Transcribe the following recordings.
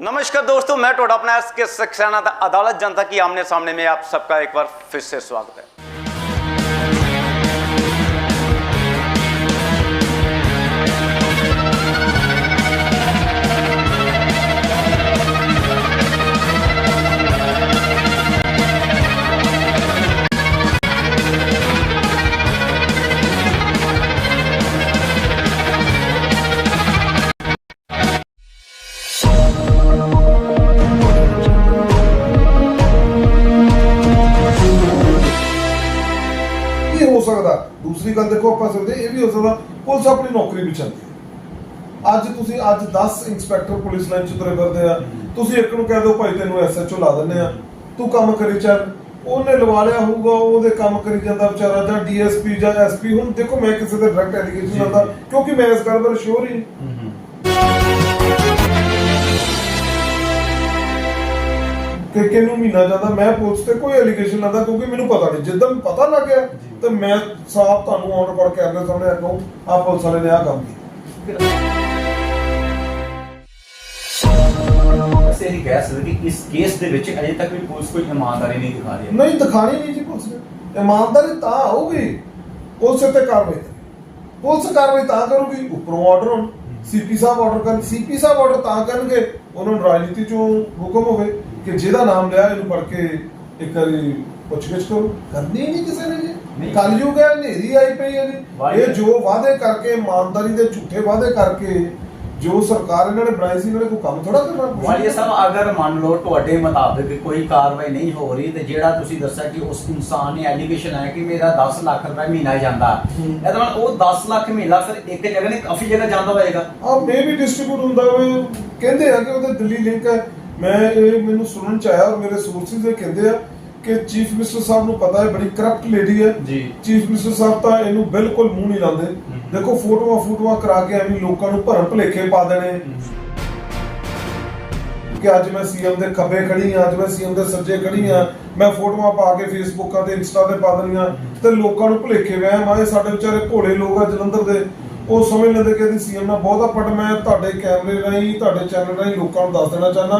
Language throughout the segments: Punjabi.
नमस्कार दोस्तों मैं टोडा अपना एस के सक्सेना था अदालत जनता की आमने सामने में आप सबका एक बार फिर से स्वागत है ਦੂਸਰੀ ਗੱਲ ਦੇਖੋ ਆਪਾਂ ਸਕਦੇ ਇਹ ਵੀ ਹੋ ਸਕਦਾ ਪੁਲਿਸ ਆਪਣੀ ਨੌਕਰੀ ਵੀ ਚਾਹੁੰਦੀ ਹੈ। ਅੱਜ ਤੁਸੀਂ ਅੱਜ 10 ਇੰਸਪੈਕਟਰ ਪੁਲਿਸ ਲਾਈਨ ਚ ਤੁਰੇ ਫਿਰਦੇ ਆ। ਤੁਸੀਂ ਇੱਕ ਨੂੰ ਕਹਿ ਦਿਓ ਭਾਈ ਤੈਨੂੰ ਐਸਐਚਓ ਲਾ ਦਿੰਨੇ ਆ। ਤੂੰ ਕੰਮ ਕਰੀ ਚੱਲ। ਉਹਨੇ ਲਵਾ ਲਿਆ ਹੋਊਗਾ ਉਹਦੇ ਕੰਮ ਕਰੀ ਜਾਂਦਾ ਵਿਚਾਰਾ ਜਾਂ ਡੀਐਸਪੀ ਜਾਂ ਐਸਪੀ ਹੁਣ ਦੇਖੋ ਮੈਂ ਕਿਸੇ ਤੇ ਡਾਇਰੈਕਟ ਐਲੀਗੇਸ਼ਨ ਲਾਉਂਦਾ ਕਿਉਂਕਿ ਮੈਂ ਇਸ ਗੱਲ ਬਾਰੇ ਸ਼ੋਰ ਹੀ ਕਿ ਕਿਹਨੂੰ ਮਹੀਨਾ ਜਾਂਦਾ ਮੈਂ ਪੁਲਿਸ ਤੇ ਕੋਈ ਐਲੀਗੇਸ਼ਨ ਲਾਉਂਦਾ ਕਿਉਂਕਿ ਮੈਨੂੰ ਪਤਾ ਨਹੀਂ ਜਿੱਦਾਂ ਪਤਾ ਲੱਗ ਗਿਆ ਤੇ ਮੈਂ ਸਾਫ਼ ਤੁਹਾਨੂੰ ਆਨ ਰਿਕਾਰਡ ਕੈਮਰੇ ਸਾਹਮਣੇ ਆਖੋ ਆ ਪੁਲਿਸ ਵਾਲੇ ਨੇ ਆ ਕੰਮ ਕੀਤਾ। ਅਸੀਂ ਇਹ ਕਹਿ ਸਕਦੇ ਕਿ ਇਸ ਕੇਸ ਦੇ ਵਿੱਚ ਅਜੇ ਤੱਕ ਵੀ ਪੁਲਿਸ ਕੋਈ ਇਮਾਨਦਾਰੀ ਨਹੀਂ ਦਿਖਾ ਰਹੀ। ਹੈ ਨਹੀਂ ਦਿਖਾਣੀ ਨਹੀਂ ਜੀ ਪੁਲਿਸ ਨੇ। ਇਮਾਨਦਾਰੀ ਤਾਂ ਹੋਊਗੀ ਪੁਲਿਸ ਤੇ ਕਾਰਵਾਈ ਕਰੇ। ਪੁਲਿਸ ਕਾਰਵਾਈ ਤਾਂ ਕਰੂਗੀ ਉੱਪਰੋਂ ਆਰਡਰ ਹੋਣ। ਸੀਪੀ ਸਾਹਿਬ ਆਰਡਰ ਕਰਨ ਸੀਪੀ ਸਾਹਿਬ ਆਰਡਰ ਤਾਂ ਕਰਨਗੇ ਉਹਨਾਂ ਨੂੰ ਰਾਜਨੀਤੀ ਚੋਂ ਹੁਕਮ ਹੋਵੇ ਕਿ ਜਿਹਦਾ ਨਾਮ ਲਿਆ ਇਹਨੂੰ ਪੜ ਕੇ ਇੱਕ ਵਾਰੀ ਪੁੱਛਗਿੱਛ ਕਰੋ। ਕਰਨੀ ਨਹੀਂ ਕਿਸੇ ਨੇ ਜੀ। ਕਲਯੁਗ ਹੈ ਹਨੇਰੀ ਆਈ ਪਈ ਹੈ ਜੀ। ਇਹ ਜੋ ਵਾਅਦੇ ਕਰਕੇ ਇਮਾਨਦਾਰੀ ਦੇ ਝੂਠੇ ਵਾਅਦੇ ਕਰਕੇ ਜੋ ਸਰਕਾਰ ਇਹਨਾਂ ਨੇ ਬਣਾਈ ਸੀ ਇਹਨਾਂ ਨੇ ਕੋਈ ਕੰਮ ਥੋੜਾ ਕਰਨਾ ਵਾਲੀਆ ਸਾਹਿਬ ਅਗਰ ਮੰਨ ਲਓ ਤੁਹਾਡੇ ਮੁਤਾਬਿਕ ਕੋਈ ਕਾਰਵਾਈ ਨਹੀਂ ਹੋ ਰਹੀ ਤੇ ਜਿਹੜਾ ਤੁਸੀਂ ਦੱਸਿਆ ਕਿ ਉਸ ਇਨਸਾਨ ਨੇ ਐਲੀਗੇਸ਼ਨ ਹੈ ਕਿ ਮੇਰਾ 10 ਲੱਖ ਰੁਪਏ ਮਹੀਨਾ ਜਾਂਦਾ। ਇਹਦਾ ਮਤਲਬ ਉਹ 10 ਲੱਖ ਮਹੀਨਾ ਫਿਰ ਇੱਕ ਜਗ੍ਹਾ ਨਹੀਂ ਕਾਫੀ ਜਗ੍ਹਾ ਜਾਂਦਾ ਹੋਏਗਾ। ਆ ਮੇ ਵੀ ਡਿਸਟ੍ਰੀਬਿਊਟ ਹੁੰਦਾ ਹੋਵੇ ਕਹਿੰਦੇ ਆ ਕਿ ਉਹਦੇ ਦਿੱਲੀ ਲਿੰਕ ਹੈ। ਮੈਂ ਇਹ ਮੈਨੂੰ ਸੁਣਨ ਚ ਆਇਆ ਔਰ ਮੇਰੇ ਸੋਰਸਿਸ ਇਹ ਕਹਿੰਦੇ ਆ ਕਿ ਚੀਫ ਮਿਨਿਸਟਰ ਸਾਹਿਬ ਨੂੰ ਪਤਾ ਹੈ ਬੜੀ ਕਰਪਟ ਲੇਡੀ ਹੈ। ਜੀ। ਚੀਫ ਮਿਨਿਸਟਰ ਸਾਹਿਬ ਤਾਂ ਇਹਨੂੰ ਬਿਲਕੁਲ ਮੂੰਹ ਨਹੀਂ ਲਾਉਂਦੇ। ਦੇਖੋ ਫੋਟੋਆਂ ਫੋਟੋਆਂ ਕਰਾ ਕੇ ਐਵੇਂ ਲੋਕਾਂ ਨੂੰ ਭਰਮ ਭਲੇਖੇ ਪਾ ਦੇਣੇ। ਕਿ ਅੱਜ ਮੈਂ ਸੀਐਮ ਦੇ ਖੱਬੇ ਖੜੀ ਆ ਅੱਜ ਮੈਂ ਸੀਐਮ ਦੇ ਸੱਜੇ ਖੜੀ ਆ ਮੈਂ ਫੋਟੋਆਂ ਪਾ ਕੇ ਫੇਸਬੁੱਕਾਂ ਤੇ ਇੰਸਟਾ ਤੇ ਪਾ ਦੇਣੀਆਂ ਤੇ ਲੋਕਾਂ ਨੂੰ ਭੁਲੇਖੇ ਵਹਿਮ ਆਏ ਸਾਡੇ ਵਿਚਾਰੇ ਭੋਲੇ ਲੋਕ ਆ ਜਲੰਧਰ ਦੇ। ਉਹ ਸਮਝ ਲੈਂਦੇ ਕਿ ਇਹਦੀ ਸੀਐਮ ਨਾਲ ਬਹੁਤਾ ਪਟ ਮੈਂ ਤੁਹਾਡੇ ਕੈਮਰੇ ਰਾਹੀਂ ਤੁਹਾਡੇ ਚੈਨਲ ਰਾਹੀਂ ਲੋਕਾਂ ਨੂੰ ਦੱਸ ਦੇਣਾ ਚਾਹਨਾ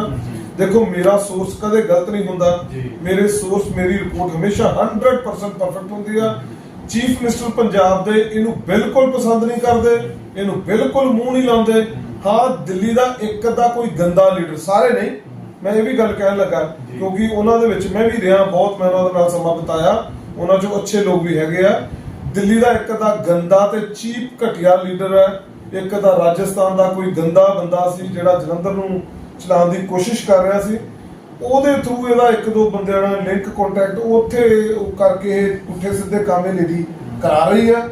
ਦੇਖੋ ਮੇਰਾ ਸੋਰਸ ਕਦੇ ਗਲਤ ਨਹੀਂ ਹੁੰਦਾ। ਮੇਰੇ ਸੋਰਸ ਮੇਰੀ ਰਿਪੋਰਟ ਹਮੇਸ਼ਾ 100% ਪਰਫੈਕਟ ਹੁੰਦੀ ਆ। ਚੀਫ ਮਿਨਿਸਟਰ ਪੰਜਾਬ ਦੇ ਇਹਨੂੰ ਬਿਲਕੁਲ ਪਸੰਦ ਨਹੀਂ ਕਰਦੇ ਇਹਨੂੰ ਬਿਲਕੁਲ ਮੂੰਹ ਨਹੀਂ ਲਾਉਂਦੇ। ਹਾਂ ਦਿੱਲੀ ਦਾ ਇੱਕ ਅੱਧਾ ਕੋਈ ਗੰਦਾ ਲੀਡਰ ਸਾਰੇ ਨਹੀਂ। ਮੈਂ ਇਹ ਵੀ ਗੱਲ ਕਹਿਣ ਲੱਗਾ। ਕਿਉਂਕਿ ਉਹਨਾਂ ਦੇ ਵਿੱਚ ਮੈਂ ਵੀ ਰਿਹਾ ਬਹੁਤ ਮੈਂ ਉਹਨਾਂ ਦੇ ਨਾਲ ਸਮਾਂ ਬਿਤਾਇਆ। ਉਹਨਾਂ ਚੋਂ ਅੱਛੇ ਲੋਕ ਵੀ ਹੈਗੇ ਆ। ਦਿੱਲੀ ਦਾ ਇੱਕ ਅੱਧਾ ਗੰਦਾ ਤੇ ਚੀਪ ਘਟੀਆ ਲੀਡਰ ਹੈ। ਇੱਕ ਅੱਧਾ ਰਾਜਸਥਾਨ ਦਾ ਕੋਈ ਗੰਦਾ ਬੰਦਾ ਸੀ ਜਿਹੜਾ ਜਲੰਧਰ ਨੂੰ ਚਲਾਉਣ ਦੀ ਕੋਸ਼ਿਸ਼ ਕਰ ਰਿਹਾ ਸੀ। ਉਹਦੇ ਥਰੂ ਇਹਦਾ ਇੱਕ ਦੋ ਬੰਦਿਆਂ ਨਾਲ ਲਿੰਕ ਕੰਟੈਕਟ ਉੱਥੇ ਉਹ ਕਰਕੇ ਇਹ ਪੁੱਠੇ ਸਿੱਧੇ ਕੰਮ ਇਹ ਲੇਡੀ ਕਰਾ ਰਹੀ ਹੈ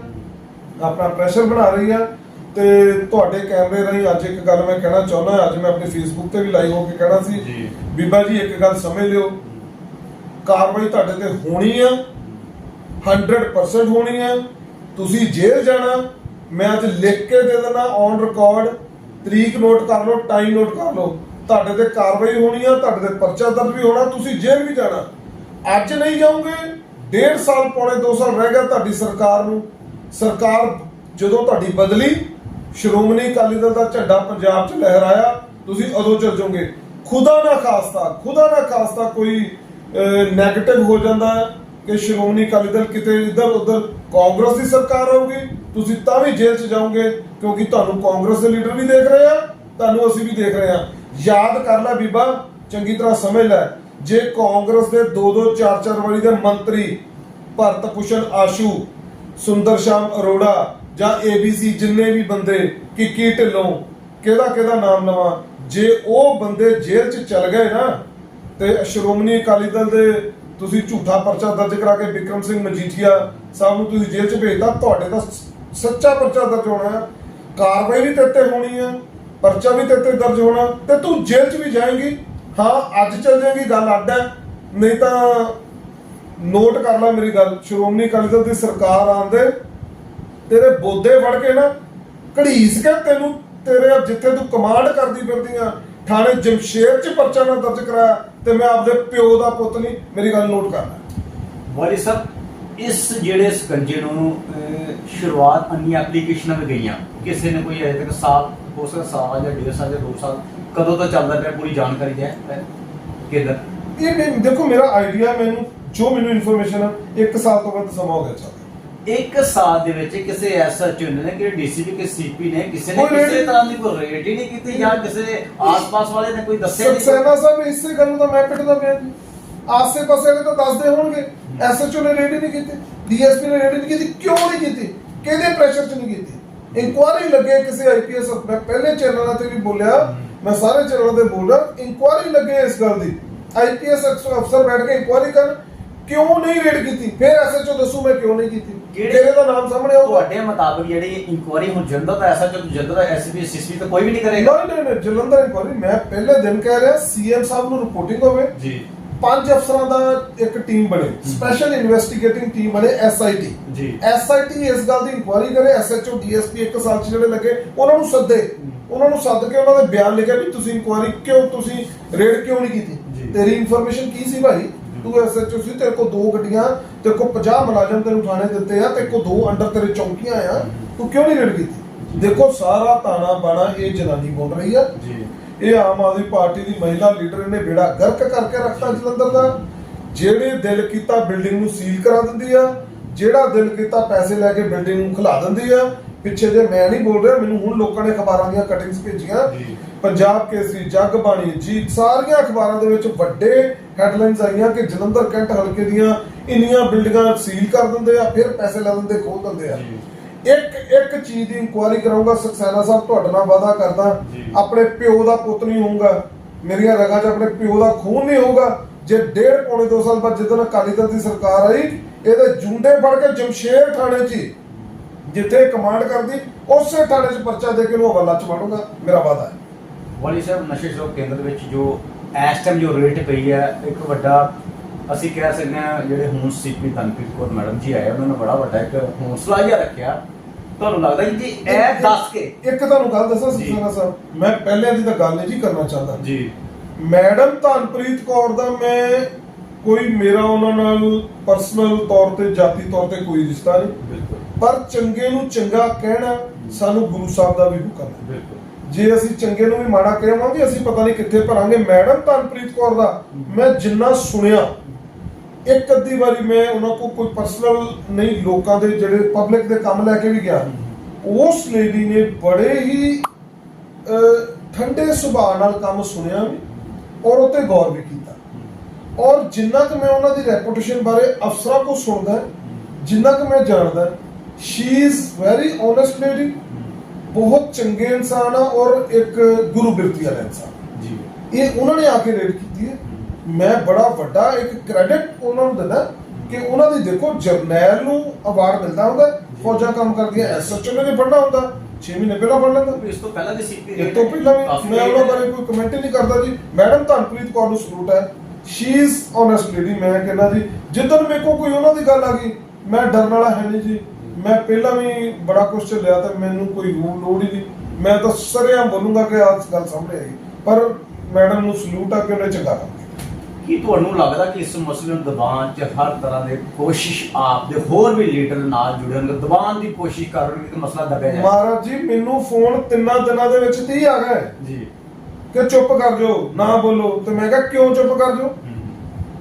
ਆਪਣਾ ਪ੍ਰੈਸ਼ਰ ਬਣਾ ਰਹੀ ਹੈ ਤੇ ਤੁਹਾਡੇ ਕੈਮਰੇ ਰਾਹੀਂ ਅੱਜ ਇੱਕ ਗੱਲ ਮੈਂ ਕਹਿਣਾ ਚਾਹੁੰਦਾ ਅੱਜ ਮੈਂ ਆਪਣੇ ਫੇਸਬੁੱਕ ਤੇ ਵੀ ਲਾਈਵ ਹੋ ਕੇ ਕਹਿਣਾ ਸੀ। ਬੀਬਾ ਜੀ ਇੱਕ ਗੱਲ ਸਮਝ ਲਿਓ। ਕਾਰਵਾਈ ਤੁਹਾਡੇ ਤੇ ਹੋਣੀ ਆ 100% ਹੋਣੀ ਆ। ਤੁਸੀਂ ਜੇਲ੍ਹ ਜਾਣਾ ਮੈਂ ਅੱਜ ਲਿਖ ਕੇ ਦੇ ਦੇਣਾ ਔਨ ਰਿਕਾਰਡ ਤਰੀਕ ਨੋਟ ਕਰ ਲਓ ਟਾਈਮ ਨੋਟ ਕਰ ਲਓ। ਤੁਹਾਡੇ ਤੇ ਕਾਰਵਾਈ ਹੋਣੀ ਆ, ਤੁਹਾਡੇ ਤੇ ਪਰਚਾ ਦਰਜ ਵੀ ਹੋਣਾ, ਤੁਸੀਂ ਜੇਲ੍ਹ ਵੀ ਜਾਣਾ। ਅੱਜ ਨਹੀਂ ਜਾਓਗੇ, ਡੇਢ ਸਾਲ, ਪੌਣੇ 2 ਸਾਲ ਰਹਿ ਗਿਆ ਤੁਹਾਡੀ ਸਰਕਾਰ ਨੂੰ। ਸਰਕਾਰ ਜਦੋਂ ਤੁਹਾਡੀ ਬਦਲੀ, ਸ਼੍ਰੋਮਣੀ ਅਕਾਲੀ ਦਲ ਦਾ ਝੰਡਾ ਪੰਜਾਬ 'ਚ ਲਹਿਰਾਇਆ, ਤੁਸੀਂ ਉਦੋਂ ਚਲ ਜਾਓਗੇ। ਖੁਦਾ ਨਾ ਖਾਸਤਾ, ਖੁਦਾ ਨਾ ਖਾਸਤਾ ਕੋਈ ਨੈਗੇਟਿਵ ਹੋ ਜਾਂਦਾ ਕਿ ਸ਼੍ਰੋਮਣੀ ਅਕਾਲੀ ਦਲ ਕਿਤੇ ਇੱਧਰ ਉੱਧਰ ਕਾਂਗਰਸ ਦੀ ਸਰਕਾਰ ਆਊਗੀ। ਤੁਸੀਂ ਤਾਂ ਵੀ ਜੇਲ੍ਹ 'ਚ ਜਾਓਗੇ, ਕਿਉਂਕਿ ਤੁਹਾਨੂੰ ਕਾਂਗਰਸ ਦੇ ਲੀਡਰ ਵੀ ਦੇਖ ਰਹੇ ਆ, ਤੁਹਾਨੂੰ ਅਸੀਂ ਵੀ ਦੇਖ ਰਹੇ ਆ। ਯਾਦ ਕਰ ਲੈ ਬੀਬਾ, ਚੰਗੀ ਤਰ੍ਹਾਂ ਸਮਝ ਲੈ। ਜੇ ਕਾਂਗਰਸ ਦੇ ਦੋ ਦੋ ਚਾਰ ਚਾਰ ਵਾਰੀ ਦੇ ਮੰਤਰੀ ਭਰਤ ਭੂਸ਼ਣ ਆਸ਼ੂ, ਸੁੰਦਰ ਸ਼ਾਮ ਅਰੋੜਾ ਜਾਂ ਏਬੀਸੀ ਜਿੰਨੇ ਵੀ ਬੰਦੇ ਕਿੱਕੀ ਢਿੱਲੋਂ, ਕਿਹਦਾ ਕਿਹਦਾ ਨਾਮ ਲਵਾਂ ਜੇ ਉਹ ਬੰਦੇ ਜੇਲ੍ਹ 'ਚ ਚਲ ਗਏ ਨਾ, ਤੇ ਸ਼੍ਰੋਮਣੀ ਅਕਾਲੀ ਦਲ ਦੇ ਤੁਸੀਂ ਝੂਠਾ ਪਰਚਾ ਦਰਜ ਕਰਾ ਕੇ ਵਿਕਰਮ ਸਿੰਘ ਮਜੀਠੀਆ ਸਾਹਿਬ ਨੂੰ ਤੁਸੀਂ ਜੇਲ੍ਹ 'ਚ ਭੇਜਦਾ ਤੁਹਾਡੇ ਦਾ ਸੱਚਾ ਪਰਚਾ ਦਰਜ ਹੋਣਾ ਕਾਰਵਾਈ ਵੀ ਤੇ ਹੋਣੀ ਹੈ। ਪਰਚਾ ਵੀ ਤੇਰੇ ਤੇ ਦਰਜ ਹੋਣਾ ਤੇ ਤੂੰ ਜੇਲ੍ਹ 'ਚ ਵੀ ਜਾਏਂਗੀ। ਹਾਂ, ਅੱਜ ਚੱਲ ਜਾਏਗੀ, ਗੱਲ ਅੱਡ ਹੈ। ਨਹੀਂ ਤਾਂ ਨੋਟ ਕਰ ਲੈ ਮੇਰੀ ਗੱਲ। ਸ਼੍ਰੋਮਣੀ ਅਕਾਲੀ ਦਲ ਦੀ ਸਰਕਾਰ ਆਂਦੇ ਤੇਰੇ ਬੋਦੇ ਫੜ ਕੇ ਨਾ ਘੜੀਸ ਕੇ ਤੈਨੂੰ ਤੇਰੇ ਜਿੱਥੇ ਤੂੰ ਕਮਾਂਡ ਕਰਦੀ ਫਿਰਦੀ ਆ, ਥਾਣੇ ਜਮਸ਼ੇਰ ਚ ਪਰਚਾ ਨਾ ਦਰਜ ਕਰਾਇਆ ਤੇ ਮੈਂ ਆਪਦੇ ਪਿਓ ਦਾ ਪੁੱਤ ਨਹੀਂ, ਮੇਰੀ ਗੱਲ ਨੋਟ ਕਰ ਲੈ। ਵਾਲੀ ਸਾਹਿਬ, ਇਸ ਜਿਹੜੇ ਸਕੰਜੇ ਨੂੰ ਸ਼ੁਰੂਆਤ ਅੰਨੀ ਐਪਲੀਕੇਸ਼ਨਾਂ ਵੀ ਗਈਆਂ। ਕਿਸੇ ਨੇ ਕੋਈ ਅਜੇ ਤੱਕ ਸਾਫ਼ ਹੋ ਸਕਦਾ ਸਾਲ ਜਾਂ ਡੇਢ ਸਾਲ ਜਾਂ ਦੋ ਸਾਲ ਕਦੋਂ ਤੋਂ ਚੱਲਦਾ ਪਿਆ ਪੂਰੀ ਜਾਣਕਾਰੀ ਹੈ? ਕਿਧਰ? ਇਹ ਮੈਂ- ਦੇਖੋ ਮੇਰਾ ਆਈਡੀਆ ਮੈਨੂੰ ਜੋ ਮੈਨੂੰ ਇਨਫੋਰਮੇਸ਼ਨ ਹੈ ਇੱਕ ਸਾਲ ਤੋਂ ਵੱਧ ਸਮਾਂ ਹੋ ਗਿਆ ਚੱਲਦਾ ਇੱਕ ਸਾਲ ਦੇ ਵਿੱਚ ਕਿਸੇ ਐਸਐਚਓ ਨੇ ਕਿ ਡੀਸੀਪੀ ਕਿ ਸੀਪੀ ਨੇ ਕਿਸੇ ਨੇ ਕੋਈ ਕਿਸੇ ਨਹੀਂ- ਤਰ੍ਹਾਂ ਦੀ ਕੋਈ ਰੇਟ ਹੀ ਨਹੀਂ ਕੀਤੀ ਜਾਂ ਕਿਸੇ ਆਸ-ਪਾਸ ਵਾਲੇ ਨੇ ਕੋਈ ਦੱਸਿਆ ਨਹੀਂ। ਸਕਸੈਨਾ ਸਾਹਿਬ ਇਸੇ ਗੱਲ ਨੂੰ ਤਾਂ ਮੈਂ ਪਿੱਟਦਾ ਪਿਆ ਜੀ। ਆਸੇ ਪਾਸੇ ਵਾਲੇ ਤਾਂ ਦੱਸਦੇ ਹੋਣਗੇ। ਐਸਐਚਓ ਨੇ ਰੇਡ ਹੀ ਨਹੀਂ ਕੀਤੀ ਡੀਐਸਪੀ ਨੇ ਰੇਡ ਹੀ ਨਹੀਂ ਕੀਤੀ ਕਿਉਂ ਨਹੀਂ ਕੀਤੀ? ਕਿਹਦੇ ਪ੍ਰੈਸ਼ਰ 'ਚ ਨਹੀਂ ਕੀਤੀ? ਇਨਕੁਆਰੀ ਲੱਗੇ ਕਿਸੇ ਆਈਪੀਐਸ ਮੈਂ ਪਹਿਲੇ ਚੈਨਲਾਂ ਤੇ ਵੀ ਬੋਲਿਆ ਮੈਂ ਸਾਰੇ ਚੈਨਲਾਂ ਤੇ ਬੋਲਿਆ ਇਨਕੁਆਰੀ ਲੱਗੇ ਇਸ ਗੱਲ ਦੀ। ਆਈਪੀਐਸ ਅਫਸਰ ਬੈਠ ਕੇ ਇਨਕੁਆਰੀ ਕਰ ਕਿਉਂ ਨਹੀਂ ਰੇਡ ਕੀਤੀ? ਫਿਰ ਐਸਐਚਓ ਦੱਸੂ ਮੈਂ ਕਿਉਂ ਨਹੀਂ ਕੀਤੀ। ਕਿਹੜੇ- ਕਿਹੜੇ ਦਾ ਨਾਮ ਸਾਹਮਣੇ ਆਊਗਾ। ਤੁਹਾਡੇ ਮੁਤਾਬਕ ਜਿਹੜੀ ਇਨਕੁਆਰੀ ਹੁਣ ਜੰਦਾ ਤਾਂ ਐਸਐਚਓ ਜੰਦਾ ਦਾ ਐਸਪੀ ਐਸਪੀ ਤਾਂ ਕੋਈ ਵੀ ਨਹੀਂ ਕਰੇਗਾ। ਨਹੀਂ ਨਹੀਂ ਨਹੀਂ ਜਲੰਧਰ ਇਨਕੁਆਰੀ ਮੈਂ ਪਹਿਲੇ ਦਿਨ ਕਹਿ ਰਿਹਾ ਸੀਐਮ ਸਾਹਿਬ ਨੂੰ ਰਿਪੋਰਟਿੰਗ ਹੋਵੇ। ਜੀ। ਪੰਜ ਅਫਸਰਾਂ ਦਾ ਇੱਕ ਟੀਮ ਬਣੇ ਸਪੈਸ਼ਲ ਇਨਵੈਸਟੀਗੇਟਿੰਗ ਟੀਮ ਬਣੇ ਐਸਆਈਟੀ ਜੀ। ਐਸਆਈਟੀ ਇਸ ਗੱਲ ਦੀ ਇਨਕੁਆਇਰੀ ਕਰੇ ਐਸਐਚਓ ਡੀਐਸਪੀ ਇੱਕ ਸਾਲ ਚ ਜਿਹੜੇ ਲੱਗੇ ਉਹਨਾਂ ਨੂੰ ਸੱਦੇ। ਉਹਨਾਂ ਨੂੰ ਸੱਦ ਕੇ ਉਹਨਾਂ ਦੇ ਬਿਆਨ ਲਿਖਿਆ ਵੀ ਤੁਸੀਂ ਇਨਕੁਆਇਰੀ ਕਿਉਂ ਤੁਸੀਂ ਰੇਡ ਕਿਉਂ ਨਹੀਂ। ਕੀਤੀ? ਤੇਰੀ ਇਨਫੋਰਮੇਸ਼ਨ ਕੀ ਸੀ ਭਾਈ? ਤੂੰ ਐਸਐਚਓ ਸੀ ਤੇਰੇ ਕੋਲ ਦੋ ਗੱਡੀਆਂ ਤੇਰੇ ਕੋਲ 50 ਮੁਲਾਜ਼ਮ ਤੈਨੂੰ ਥਾਣੇ ਦਿੱਤੇ ਆ ਤੇਰੇ ਕੋਲ ਦੋ ਅੰਡਰ ਤੇਰੇ ਚੌਕੀਆਂ ਆ ਤੂੰ ਕਿਉਂ ਨਹੀਂ ਰੇਡ ਕੀਤੀ? ਦੇਖੋ ਸਾਰਾ ਤਾਣਾ ਬਾਣਾ ਇਹ ਜਨਾਨੀ ਬੋਲ ਰਹੀ ਆ। ਜੀ। ਇਹ ਆਮ ਆਦਮੀ ਪਾਰਟੀ ਦੀ ਮਹਿਲਾ ਲੀਡਰ ਨੇ ਬੇੜਾ ਗਰਕ ਕਰਕੇ ਰੱਖਤਾ ਜਲੰਧਰ ਦਾ ਜਿਹੜੇ ਦਿਲ ਕੀਤਾ ਬਿਲਡਿੰਗ ਨੂੰ ਸੀਲ ਕਰਾ ਦਿੰਦੀ ਆ ਜਿਹੜਾ ਦਿਲ ਕੀਤਾ ਪੈਸੇ ਲੈ ਕੇ ਬਿਲਡਿੰਗ ਨੂੰ ਖਿਲਾ ਦਿੰਦੀ ਆ ਪਿੱਛੇ ਜੇ ਮੈਂ ਨਹੀਂ ਬੋਲ ਰਿਹਾ ਮੈਨੂੰ ਹੁਣ ਲੋਕਾਂ ਨੇ ਅਖਬਾਰਾਂ ਦੀਆਂ ਕਟਿੰਗਸ ਭੇਜੀਆਂ। ਪੰਜਾਬ ਕੇਸਰੀ ਜਗ ਬਾਣੀ ਜੀ ਸਾਰੀਆਂ ਅਖਬਾਰਾਂ ਦੇ ਵਿੱਚ ਵੱਡੇ ਹੈਡਲਾਈਨਸ ਆਈਆਂ ਕਿ ਜਲੰਧਰ ਕੈਂਟ ਹਲਕੇ ਦੀਆਂ ਇੰਨੀਆਂ ਬਿਲਡਿੰਗਾਂ ਸੀਲ ਕਰ ਦਿੰਦੇ ਆ ਫਿਰ ਪੈਸੇ ਲੈ ਦਿੰਦੇ ਖੋਲ ਦਿੰਦੇ ਆ ਇੱਕ ਇੱਕ ਚੀਜ਼ ਦੀ ਇਨਕੁਆਇਰੀ ਕਰਾਉਂਗਾ ਸਕਸੈਨਾ ਸਾਹਿਬ ਤੁਹਾਡੇ ਨਾਲ ਵਾਅਦਾ ਕਰਦਾ। ਆਪਣੇ ਪਿਓ ਦਾ ਪੁੱਤ ਨਹੀਂ ਹੋਊਗਾ। ਮੇਰੀਆਂ ਰਗਾਂ 'ਚ ਆਪਣੇ ਪਿਓ ਦਾ ਖੂਨ ਨਹੀਂ ਹੋਊਗਾ। ਜੇ ਡੇਢ ਪੌਣੇ ਦੋ ਸਾਲ ਬਾਅਦ ਜਦੋਂ ਅਕਾਲੀ ਦਲ ਦੀ ਸਰਕਾਰ ਆਈ ਇਹਦੇ ਜੁੰਡੇ ਫੜ ਕੇ ਜਮਸ਼ੇਰ ਥਾਣੇ 'ਚ ਜਿੱਥੇ ਕਮਾਂਡ ਕਰਦੀ ਉਸੇ ਥਾਣੇ 'ਚ ਪਰਚਾ ਦੇ ਕੇ ਇਹਨੂੰ ਹਵਾਲਾ 'ਚ ਮਾਰੂੰਗਾ। ਮੇਰਾ ਵਾਅਦਾ ਹੈ। ਵਾਲੀ ਸਾਹਿਬ ਨਸ਼ੇ ਛੋੜ ਕੇਂਦਰ ਵਿੱਚ ਜੋ ਇਸ ਟਾਈਮ ਜੋ ਰੇਟ ਪਈ ਹੈ ਇੱਕ ਵੱਡਾ ਅਸੀਂ ਕਹਿ ਸਕਦੇ ਹਾਂ ਜਿਹੜੇ ਹੁਣ ਸੀਪੀ ਤਨਪ੍ਰੀਤ ਕੌਰ ਮੈਡਮ ਜੀ ਆਏ ਉਹਨਾਂ ਨੇ ਬੜਾ ਵੱਡਾ ਇੱਕ ਹੌਸਲਾ ਜਿਹਾ ਰੱਖਿਆ। ਤੁਹਾਨੂੰ ਲੱਗਦਾ ਜੀ ਕਿ ਇਹ ਦੱਸ ਕੇ ਇੱਕ ਤੁਹਾਨੂੰ ਗੱਲ ਦੱਸਾਂ ਜੀ। ਸਕਸੈਨਾ ਸਾਹਿਬ ਮੈਂ ਪਹਿਲੇ ਦੀ ਤਾਂ ਗੱਲ ਨਹੀਂ ਜੀ ਕਰਨਾ ਚਾਹੁੰਦਾ। ਜੀ। ਮੈਡਮ ਧਨਪ੍ਰੀਤ ਕੌਰ ਦਾ ਮੈਂ ਕੋਈ ਮੇਰਾ ਉਹਨਾਂ ਨਾਲ ਪਰਸਨਲ ਤੌਰ ਤੇ ਜਾਤੀ ਤੌਰ ਤੇ ਕੋਈ ਰਿਸ਼ਤਾ ਨਹੀਂ। ਪਰ ਚੰਗੇ ਨੂੰ ਚੰਗਾ ਕਹਿਣਾ ਸਾਨੂੰ ਗੁਰੂ ਸਾਹਿਬ ਦਾ ਵੀ ਹੁਕਮ ਹੈ। ਬਿਲਕੁਲ। ਜੇ ਅਸੀਂ ਚੰਗੇ ਨੂੰ ਵੀ ਮਾੜਾ ਕਹਾਂਗੇ ਅਸੀਂ ਪਤਾ ਨਹੀਂ ਕਿੱਥੇ ਭਰਾਂਗੇ। ਮੈਡਮ ਧਨਪ੍ਰੀਤ ਕੌਰ ਦਾ ਮੈਂ ਜਿੰਨਾ ਸੁਣਿਆ ਇੱਕ ਅੱਧੀ ਵਾਰੀ ਮੈਂ ਉਹਨਾਂ ਕੋਲ ਕੋਈ ਪਰਸਨਲ ਨਹੀਂ ਲੋਕਾਂ ਦੇ ਜਿਹੜੇ ਪਬਲਿਕ ਦੇ ਕੰਮ ਲੈ ਕੇ ਵੀ ਗਿਆ। ਉਸ ਲੇਡੀ ਨੇ ਬੜੇ ਹੀ ਠੰਡੇ ਸੁਭਾਅ ਨਾਲ ਕੰਮ ਸੁਣਿਆ ਵੀ ਔਰ ਉਤੇ ਗੌਰ ਵੀ ਕੀਤਾ। ਔਰ ਜਿੰਨਾ ਕਿ ਮੈਂ ਉਹਨਾਂ ਦੀ ਰੈਪੂਟੇਸ਼ਨ ਬਾਰੇ ਅਫਸਰਾਂ ਕੋ ਸੁਣਦਾ ਜਿੰਨਾ ਕਿ ਮੈਂ ਜਾਣਦਾ she is very honest lady ਬਹੁਤ ਚੰਗੇ ਇਨਸਾਨ ਆ ਔਰ ਇੱਕ ਗੁਰੂ ਬਿਰਤੀ ਵਾਲਾ ਇਨਸਾਨ। ਜੀ। ਇਹ ਉਹਨਾਂ ਨੇ ਆ ਕੇ ਰੇਡ ਕੀਤੀ ਹੈ। ਮੈਂ ਬੜਾ ਵੱਡਾ ਇੱਕ ਕ੍ਰੈਡਿਟ ਉਹਨਾਂ ਨੂੰ ਦਿੰਦਾ ਕਿ ਉਹਨਾਂ ਦੀ ਦੇਖੋ ਜਰਨੈਲ ਨੂੰ ਅਵਾਰਡ ਮਿਲਦਾ ਹੁੰਦਾ ਫੌਜਾਂ ਕੰਮ ਕਰਦੀਆਂ ਐਸਐਚਓ ਨੇ ਪੜਨਾ ਹੁੰਦਾ 6 ਮਹੀਨੇ ਪਹਿਲਾਂ ਪੜ ਲੈਂਦਾ। ਇਸ ਤੋਂ ਪਹਿਲਾਂ ਦੇ ਸੀਪੀ ਇਹ ਤੋਂ ਪਹਿਲਾਂ ਵੀ ਮੈਂ ਉਹਨਾਂ ਬਾਰੇ ਕੋਈ ਕਮੈਂਟ ਨਹੀਂ ਕਰਦਾ ਜੀ। ਮੈਡਮ ਧਨਪ੍ਰੀਤ ਕੌਰ ਨੂੰ ਸਲੂਟ ਹੈ। ਸ਼ੀ ਇਜ਼ ਓਨੈਸਟ ਲੇਡੀ ਮੈਂ ਕਹਿੰਦਾ ਜੀ। ਜਿੱਦਣ ਮੇਰੇ ਕੋਲ ਕੋਈ ਉਹਨਾਂ ਦੀ ਗੱਲ ਆ ਗਈ ਮੈਂ ਡਰਨ ਵਾਲਾ ਹੈ ਨਹੀਂ ਜੀ। ਮੈਂ ਪਹਿਲਾਂ ਵੀ ਬੜਾ ਕੁਝ ਝੱਲਿਆ ਤੇ ਮੈਨੂੰ ਕੋਈ ਰੂਲ ਲੋੜ ਹੀ ਨਹੀਂ। ਮੈਂ ਤਾਂ ਸਰਿਆਂ ਬੋਲੂੰਗਾ ਕਿ ਆਹ ਗੱਲ ਸਾਹਮਣੇ ਆਈ। ਪਰ ਮੈਡਮ ਨੂੰ ਸਲੂਟ ਆ ਕਿ ਉਹਨੇ ਚੰਗਾ ਕੰਮ ਕੀ ਤੁਹਾਨੂੰ ਲੱਗਦਾ ਕਿ ਇਸ ਮਸਲੇ ਨੂੰ ਦਬਾਉਣ 'ਚ ਹਰ ਤਰ੍ਹਾਂ ਦੇ ਕੋਸ਼ਿਸ਼ ਆਪ ਦੇ ਹੋਰ ਵੀ ਲੀਡਰ ਨਾਲ ਜੁੜੇ ਹੋਣਗੇ ਦਬਾਉਣ ਦੀ ਕੋਸ਼ਿਸ਼ ਕਰ ਰਹੇ ਕਿ ਮਸਲਾ ਦਬਿਆ ਜਾਏ? ਮਹਾਰਾਜ ਜੀ ਮੈਨੂੰ ਫੋਨ ਤਿੰਨਾਂ ਦਿਨਾਂ ਦੇ ਵਿੱਚ 30 ਆ ਗਏ ਜੀ। ਕਿ ਚੁੱਪ ਕਰ ਜਾਓ ਨਾ ਬੋਲੋ। ਤੇ ਮੈਂ ਕਿਹਾ ਕਿਉਂ ਚੁੱਪ ਕਰ ਜਾਓ?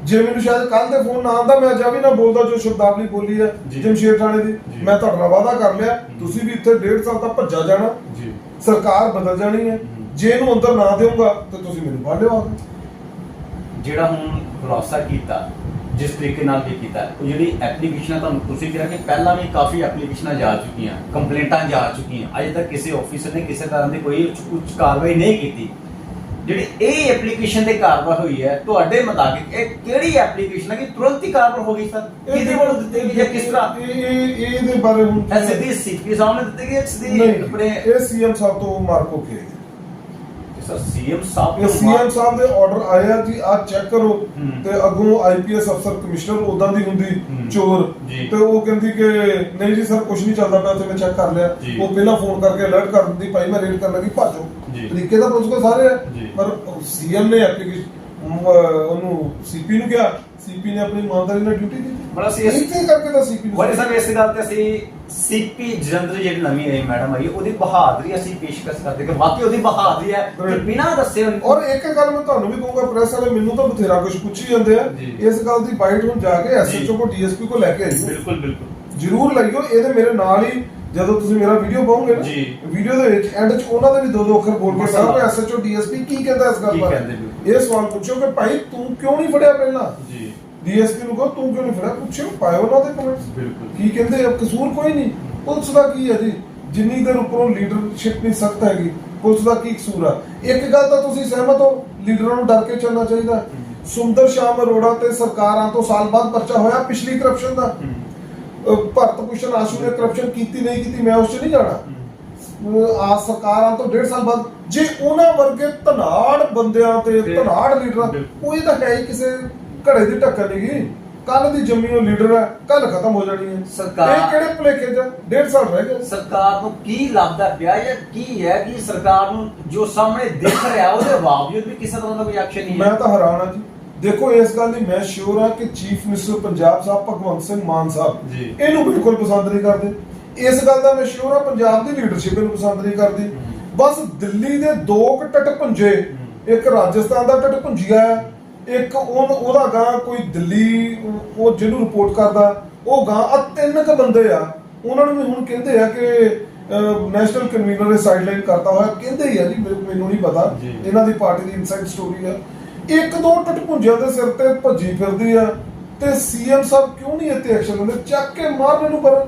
ਜੇ ਮੈਨੂੰ ਸ਼ਾਇਦ ਕੱਲ ਤੇ ਫੋਨ ਨਾ ਆਉਂਦਾ ਮੈਂ ਜਾ ਵੀ ਨਾ ਬੋਲਦਾ ਜੋ ਸ਼ਬਦਾਵਲੀ ਬੋਲੀ ਹੈ। ਜਮਸ਼ੇਰ ਥਾਣੇ ਦੀ। ਮੈਂ ਤੁਹਾਡਾ ਨਾਲ ਵਾਅਦਾ ਕਰ ਲਿਆ। ਤੁਸੀਂ ਵੀ ਇੱਥੇ ਡੇਢ ਸਾਲ ਤੱਕ ਭੱਜਾ ਜਾਣਾ। ਜੀ। ਸਰਕਾਰ ਬਦਲ ਜਾਣੀ ਹੈ। ਜੇ ਇਹਨੂੰ ਅੰਦਰ ਨਾ ਦੇਊਗਾ ਤਾਂ ਤੁਸੀਂ ਮੈਨੂੰ ਆ ਕੇ ਜਿਹੜਾ ਹੁਣ ਖੁਲਾਸਾ ਕੀਤਾ ਜਿਸ ਤਰੀਕੇ ਨਾਲ ਵੀ ਕੀਤਾ ਉਹ ਜਿਹੜੀ ਐਪਲੀਕੇਸ਼ਨਾਂ ਤੁਹਾਨੂੰ ਤੁਸੀਂ ਕਿਹਾ ਕਿ ਪਹਿਲਾਂ ਵੀ ਕਾਫੀ ਐਪਲੀਕੇਸ਼ਨਾਂ ਜਾ ਚੁੱਕੀਆਂ ਕੰਪਲੇਂਟਾਂ ਜਾ ਚੁੱਕੀਆਂ ਅਜੇ ਤੱਕ ਕਿਸੇ ਆਫੀਸਰ ਨੇ ਕਿਸੇ ਤਰ੍ਹਾਂ ਦੀ ਕੋਈ ਉੱਚ ਕਾਰਵਾਈ ਨਹੀਂ ਕੀਤੀ। ਜਿਹੜੀ ਇਹ ਐਪਲੀਕੇਸ਼ਨ ਤੇ ਕਾਰਵਾਈ ਹੋਈ ਹੈ ਤੁਹਾਡੇ ਮੁਤਾਬਿਕ ਇਹ ਕਿਹੜੀ ਐਪਲੀਕੇਸ਼ਨ ਹੈ ਕਿ ਤੁਰੰਤ ਹੀ ਕਾਰਵਾਈ ਹੋ ਗਈ ਸਰ? ਕਿਹਦੇ ਵੱਲੋਂ ਦਿੱਤੀ ਗਈ ਜਾਂ ਕਿਸ ਤਰ੍ਹਾਂ? ਇਹ ਇਹ ਇਹ ਇਹਦੇ ਬਾਰੇ ਹੁਣ ਸਿੱਧੀ ਸੀਪੀ ਸਾਹਮਣੇ ਦਿੱਤੀ ਗਈ ਸਿੱਧੀ ਆਪਣੇ ਇਹ ਸੀਐਮ ਸਾਹਿਬ ਤੋਂ ਮਾਰਕੋ ਕੇ ਸਰ ਸੀਐਮ ਸਾਹਿਬ ਤੋਂ ਸੀਐਮ ਸਾਹਿਬ ਦੇ ਆਰਡਰ ਆਏ ਆ ਜੀ ਆ ਚੈੱਕ ਕਰੋ। ਤੇ ਅੱਗੋਂ ਆਈਪੀਐਸ ਅਫਸਰ ਕਮਿਸ਼ਨਰ ਉਦਾਂ ਦੀ ਹੁੰਦੀ। ਚੋਰ। ਤੇ ਉਹ ਕਹਿੰਦੀ ਕਿ ਨਹੀਂ ਜੀ ਸਰ ਕੁਝ ਨਹੀਂ ਚੱਲਦਾ ਪਿਆ ਤੇ ਮੈਂ ਚੈੱਕ ਕਰ ਲਿਆ। ਉਹ ਪਹਿਲਾਂ ਫੋਨ ਕਰਕੇ ਅਲਰਟ ਕਰ ਦਿੰਦੀ ਭਾਈ ਮੈਂ ਰੇਡ ਕਰਨ ਲੱਗੀ ਭਾਜੋ। ਤਰੀਕੇ ਦਾ ਪ੍ਰੋਸੈਸ ਸਾਰੇ। ਪਰ ਸੀਐਮ ਨੇ ਐਪਲੀਕੇਸ਼ਨ ਉਹਨੂੰ ਸੀਪੀ ਨੂੰ ਕਿਹਾ ਸੀਪੀ ਨੇ ਆਪਣੀ ਇਮਾਨਦਾਰੀ ਨਾਲ ਡਿਊਟੀ ਕੀਤੀ ਬੜਾ ਸੀ ਇਸ- ਕਰਕੇ ਤਾਂ ਸੀਪੀ ਨੂੰ ਬੜੇ ਸਾਹਿਬ ਇਸ ਗੱਲ ਤੇ ਅਸੀਂ ਸੀਪੀ ਜਲੰਧਰ ਜਿਹੜੀ ਨਵੀਂ ਆਈ ਮੈਡਮ ਆਈ ਉਹਦੀ ਬਹਾਦਰੀ ਅਸੀਂ ਪੇਸ਼ਕਸ਼ ਕਰਦੇ ਕਿ ਵਾਕਈ ਉਹਦੀ ਬਹਾਦਰੀ ਹੈ ਕਿ. ਬਿਨਾਂ ਦੱਸੇ ਉਹਨੇ- ਔਰ ਇੱਕ ਗੱਲ ਮੈਂ ਤੁਹਾਨੂੰ ਵੀ ਕਹੂੰਗਾ ਪ੍ਰੈਸ ਵਾਲੇ ਮੈਨੂੰ ਤਾਂ ਬਥੇਰਾ ਕੁਝ ਪੁੱਛੀ ਜਾਂਦੇ ਆ। ਇਸ ਗੱਲ ਦੀ ਬਾਈਟ ਹੁਣ ਜਾ ਕੇ ਐਸਐਚਓ ਕੋ ਡੀਐਸਪੀ ਕੋ ਲੈ ਕੇ ਆਈਓ ਬਿਲਕੁਲ ਬਿਲਕੁਲ ਜਰੂਰ ਲਈਓ ਇਹਦੇ ਮੇਰੇ ਨਾਲ ਹੀ ਜਦੋਂ ਤੁਸੀਂ ਮੇਰਾ ਵੀਡੀਓ ਪਾਉਂਗੇ ਨਾ ਜੀ। ਵੀਡੀਓ ਦੇ ਵਿੱਚ ਐਂਡ ਚ ਉਹਨਾਂ ਦੇ ਵੀ ਦੋ ਦੋ ਅੱਖਰ ਬੋਲ ਕੇ। ਸਾਹਿਬ ਐਸਐਚਓ ਡੀਐਸਪੀ ਕੀ ਕਹਿੰਦਾ ਇਸ ਗੱਲ ਬਾਰੇ। ਇਹ ਸਵਾਲ ਪੁੱਛੋ ਕਿ ਭਾਈ ਤੂੰ ਕਿਉਂ ਨਹੀਂ ਫੜਿਆ ਪਹਿਲਾਂ ਜੀ ਡੀਐਸਪੀ ਨੂੰ ਕਹੋ ਤੂੰ ਕਿਉਂ ਨਹੀਂ ਫੜਿਆ? ਪੁੱਛਿਓ ਪਾਇਓ ਉਹਨਾਂ ਦੇ ਕਮੈਂਟਸ ਬਿਲਕੁਲ। ਕੀ ਕਹਿੰਦੇ ਆ? ਕਸੂਰ ਕੋਈ ਨਹੀਂ। ਪੁਲਿਸ ਦਾ ਕੀ ਹੈ ਜੀ? ਜਿੰਨੀ ਦੇਰ ਉੱਪਰੋਂ ਲੀਡਰਸ਼ਿਪ ਨਹੀਂ ਸਖਤ ਹੈਗੀ ਪੁਲਿਸ ਦਾ ਕੀ ਕਸੂਰ ਆ? ਇੱਕ ਗੱਲ ਤਾਂ ਤੁਸੀਂ ਸਹਿਮਤ ਹੋ ਲੀਡਰਾਂ ਨੂੰ ਡਰ ਕੇ ਚੱਲਣਾ ਚਾਹੀਦਾ। ਸੁੰਦਰ ਸ਼ਾਮ ਅਰੋੜਾ ਤੇ ਸਰਕਾਰਾਂ ਤੋਂ ਸਾਲ ਬਾਅਦ ਪਰਚਾ ਹੋਇਆ ਪਿਛਲੀ ਕਰਪਸ਼ਨ ਦਾ। ਭਰਤ ਭੂਸ਼ਣ ਆਸ਼ੂ ਨੇ ਕਰਪਸ਼ਨ ਕੀਤੀ ਨਹੀਂ ਕੀਤੀ ਮੈਂ ਉਸ 'ਚ ਨਹੀਂ ਜਾਣਾ। ਆ ਸਰਕਾਰਾਂ ਤੋਂ ਡੇਢ ਸਾਲ ਬਾਅਦ ਜੇ ਉਹਨਾਂ ਵਰਗੇ ਧਨਾੜ ਬੰਦਿਆਂ ਤੇ ਧਨਾੜ ਲੀਡਰਾਂ ਇਹ ਤਾਂ ਹੈ ਹੀ ਕਿਸੇ ਘੜੇ ਦੀ ਨਹੀਂ ਗਈ ਕੱਲ ਦੀ ਜੰਮੀ ਉਹ ਲੀਡਰ ਹੈ ਕੱਲ ਖਤਮ ਹੋ ਜਾਣੀ ਹੈ। ਸਰਕਾਰ- ਇਹ ਕਿਹੜੇ ਭੁਲੇਖੇ ਚ? ਆ? ਡੇਢ ਸਾਲ ਰਹਿ ਗਏ। ਸਰਕਾਰ ਨੂੰ ਕੀ ਲੱਭਦਾ ਪਿਆ ਜਾਂ ਕੀ ਹੈ ਕਿ ਸਰਕਾਰ ਨੂੰ ਜੋ ਸਾਹਮਣੇ ਦਿਖ ਰਿਹਾ ਉਹਦੇ ਬਾਵਜੂਦ ਵੀ ਕਿਸੇ ਤਰ੍ਹਾਂ ਦਾ ਕੋਈ ਐਕਸ਼ਨ ਨਹੀਂ ਮੈਂ ਹੈ ਤਾਂ ਹੈਰਾਨ ਹਾਂ ਜੀ। ਦੇਖੋ ਇਸ ਗੱਲ ਦੀ ਮੈਂ ਸ਼ੋਰ ਹਾਂ ਕਿ ਚੀਫ ਮਿਨਿਸਟਰ ਪੰਜਾਬ ਸਾਹਿਬ ਭਗਵੰਤ ਸਿੰਘ ਮਾਨ ਸਾਹਿਬ ਜੀ। ਇਹਨੂੰ ਬਿਲਕੁਲ ਪਸੰਦ ਨਹੀਂ ਕਰਦੇ। ਇਸ ਗੱਲ ਦਾ ਮੈਂ ਸ਼ੋਰ ਹਾਂ ਪੰਜਾਬ ਦੀ ਲੀਡਰਸ਼ਿਪ ਇਹਨੂੰ ਪਸੰਦ ਨਹੀਂ ਕਰਦੀ। ਬਸ ਦਿੱਲੀ ਦੇ ਦੋ ਕੁ ਟਟ ਪੁੰਜੇ ਇੱਕ ਰਾਜਸਥਾਨ ਦਾ ਟਟ ਪੁੰਜਿਆ ਹੈ ਇੱਕ ਉਹ ਉਹਦਾ ਗਾਂ ਕੋਈ ਦਿੱਲੀ ਉਹ ਜਿਹਨੂੰ ਰਿਪੋਰਟ ਕਰਦਾ ਉਹ ਗਾਂ ਆ ਤਿੰਨ ਕ ਬੰਦੇ ਆ ਉਹਨਾਂ ਨੂੰ ਵੀ ਹੁਣ ਕਹਿੰਦੇ ਆ ਕਿ ਨੈਸ਼ਨਲ ਕਨਵੀਨਰ ਨੇ ਸਾਈਡਲਾਈਨ ਕਰਤਾ ਹੋਇਆ ਕਹਿੰਦੇ ਹੀ ਆ ਜੀ ਮੈਨੂੰ- ਨਹੀਂ ਪਤਾ। ਇਹਨਾਂ ਦੀ ਪਾਰਟੀ ਦੀ ਇਨਸਾਈਡ ਸਟੋਰੀ ਆ ਇੱਕ ਦੋ ਟਟਪੁੰਜਿਆਂ ਦੇ ਸਿਰ ਤੇ ਭੱਜੀ ਫਿਰਦੀ ਆ ਤੇ ਸੀਐਮ ਸਾਹਿਬ ਕਿਉਂ ਨਹੀਂ ਇੱਥੇ ਐਕਸ਼ਨ ਲੈਂਦੇ ਚੱਕ ਕੇ ਮਾਰ ਮੈਨੂੰ ਪਰ